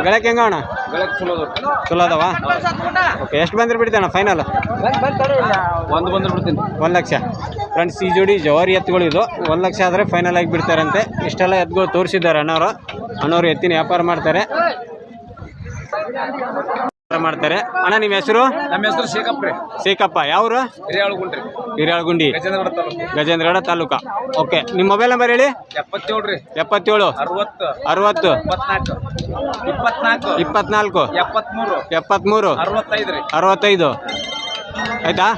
ಗಳಕ್ಕೆ ಹೆಂಗ ಅಣ್ಣ? ಗಳಕ್ಕೆ ಚಲೋ ಅದಾವ. ಚಲೋ ಅದಾವ? ಓಕೆ ಎಷ್ಟು ಬಂದ್ರೆ ಬಿಡ್ತಾನ ಫೈನಲ್ ಒಂದು ಬಂದ್ರೆ ಬಿಡ್ತೀನಿ. ಒಂದು ಲಕ್ಷ. ಫ್ರೆಂಡ್ಸ್ ಈ ಜೋಡಿ ಜವಾರಿ ಎತ್ತುಗಳು ಇದು. ಒಂದು ಲಕ್ಷ ಆದರೆ ಫೈನಲ್ ಆಗಿ ಬಿಡ್ತಾರಂತೆ. ಇಷ್ಟೆಲ್ಲ ಎತ್ತುಗಳು ತೋರಿಸಿದ್ದಾರೆ ಅಣ್ಣವರು. ಅಣ್ಣವರು ಎತ್ತಿನ ವ್ಯಾಪಾರ ಮಾಡ್ತಾರೆ. ವ್ಯಾಪಾರ ಮಾಡ್ತಾರೆ. ಅಣ್ಣ ನಿಮ್ಮ ಹೆಸರು? ನಮ್ಮ ಹೆಸರು ಶೇಖಪ್ಪ ಶೇಖಪ್ಪ ಯಾವ್ರು? ಹಿರಿಯಾಳ್ಗುಂಡ್ರಿ. ಹಿರಿಯಾಳಗುಂಡಿ. ಗಜೇಂದ್ರಗಡ ತಾಲೂಕು. ಗಜೇಂದ್ರಗಡ ತಾಲೂಕಾ? ಓಕೆ ನಿಮ್ಮ ಮೊಬೈಲ್ ನಂಬರ್ ಹೇಳಿ? ಎಪ್ಪತ್ತೇಳು ರೀ. ಎಪ್ಪತ್ತೇಳು. ಅರವತ್ತು. ಅರವತ್ತು. ಇಪ್ಪತ್ನಾಲ್ಕು. ಇಪ್ಪತ್ನಾಲ್ಕು. ಇಪ್ಪತ್ನಾಲ್ಕು. ಎಪ್ಪತ್ಮೂರು. ಎಪ್ಪತ್ತ್ಮೂರು ಅರವತ್ತೈದು ರೀ. ಅರವತ್ತೈದು. ಆಯ್ತಾ?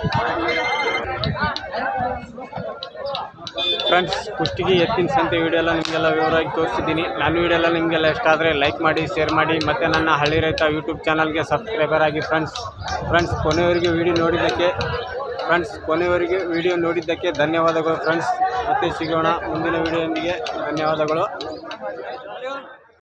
ಫ್ರೆಂಡ್ಸ್ ಕುಷ್ಟಿಗೆ ಎತ್ತಿನ ಸಂತೆ ವಿಡಿಯೋ ಎಲ್ಲ ನಿಮಗೆಲ್ಲ ವಿವರವಾಗಿ ತೋರಿಸಿದ್ದೀನಿ ನಾನು ವಿಡಿಯೋ ಎಲ್ಲ ನಿಮಗೆಲ್ಲ ಇಷ್ಟ ಆದರೆ ಲೈಕ್ ಮಾಡಿ ಶೇರ್ ಮಾಡಿ. ಮತ್ತು ನನ್ನ ಹಳ್ಳಿ ರೈತ ಯೂಟ್ಯೂಬ್ ಚಾನಲ್ಗೆ ಸಬ್ಸ್ಕ್ರೈಬರ್ ಆಗಿ ಫ್ರೆಂಡ್ಸ್ ಫ್ರೆಂಡ್ಸ್ ಕೊನೆಯವರಿಗೆ ವಿಡಿಯೋ ನೋಡಿದ್ದಕ್ಕೆ ಫ್ರೆಂಡ್ಸ್ ಕೊನೆಯವರಿಗೆ ವಿಡಿಯೋ ನೋಡಿದ್ದಕ್ಕೆ ಧನ್ಯವಾದಗಳು ಫ್ರೆಂಡ್ಸ್ ಮತ್ತೆ ಸಿಗೋಣ ಮುಂದಿನ ವಿಡಿಯೋದೊಂದಿಗೆ ಧನ್ಯವಾದಗಳು.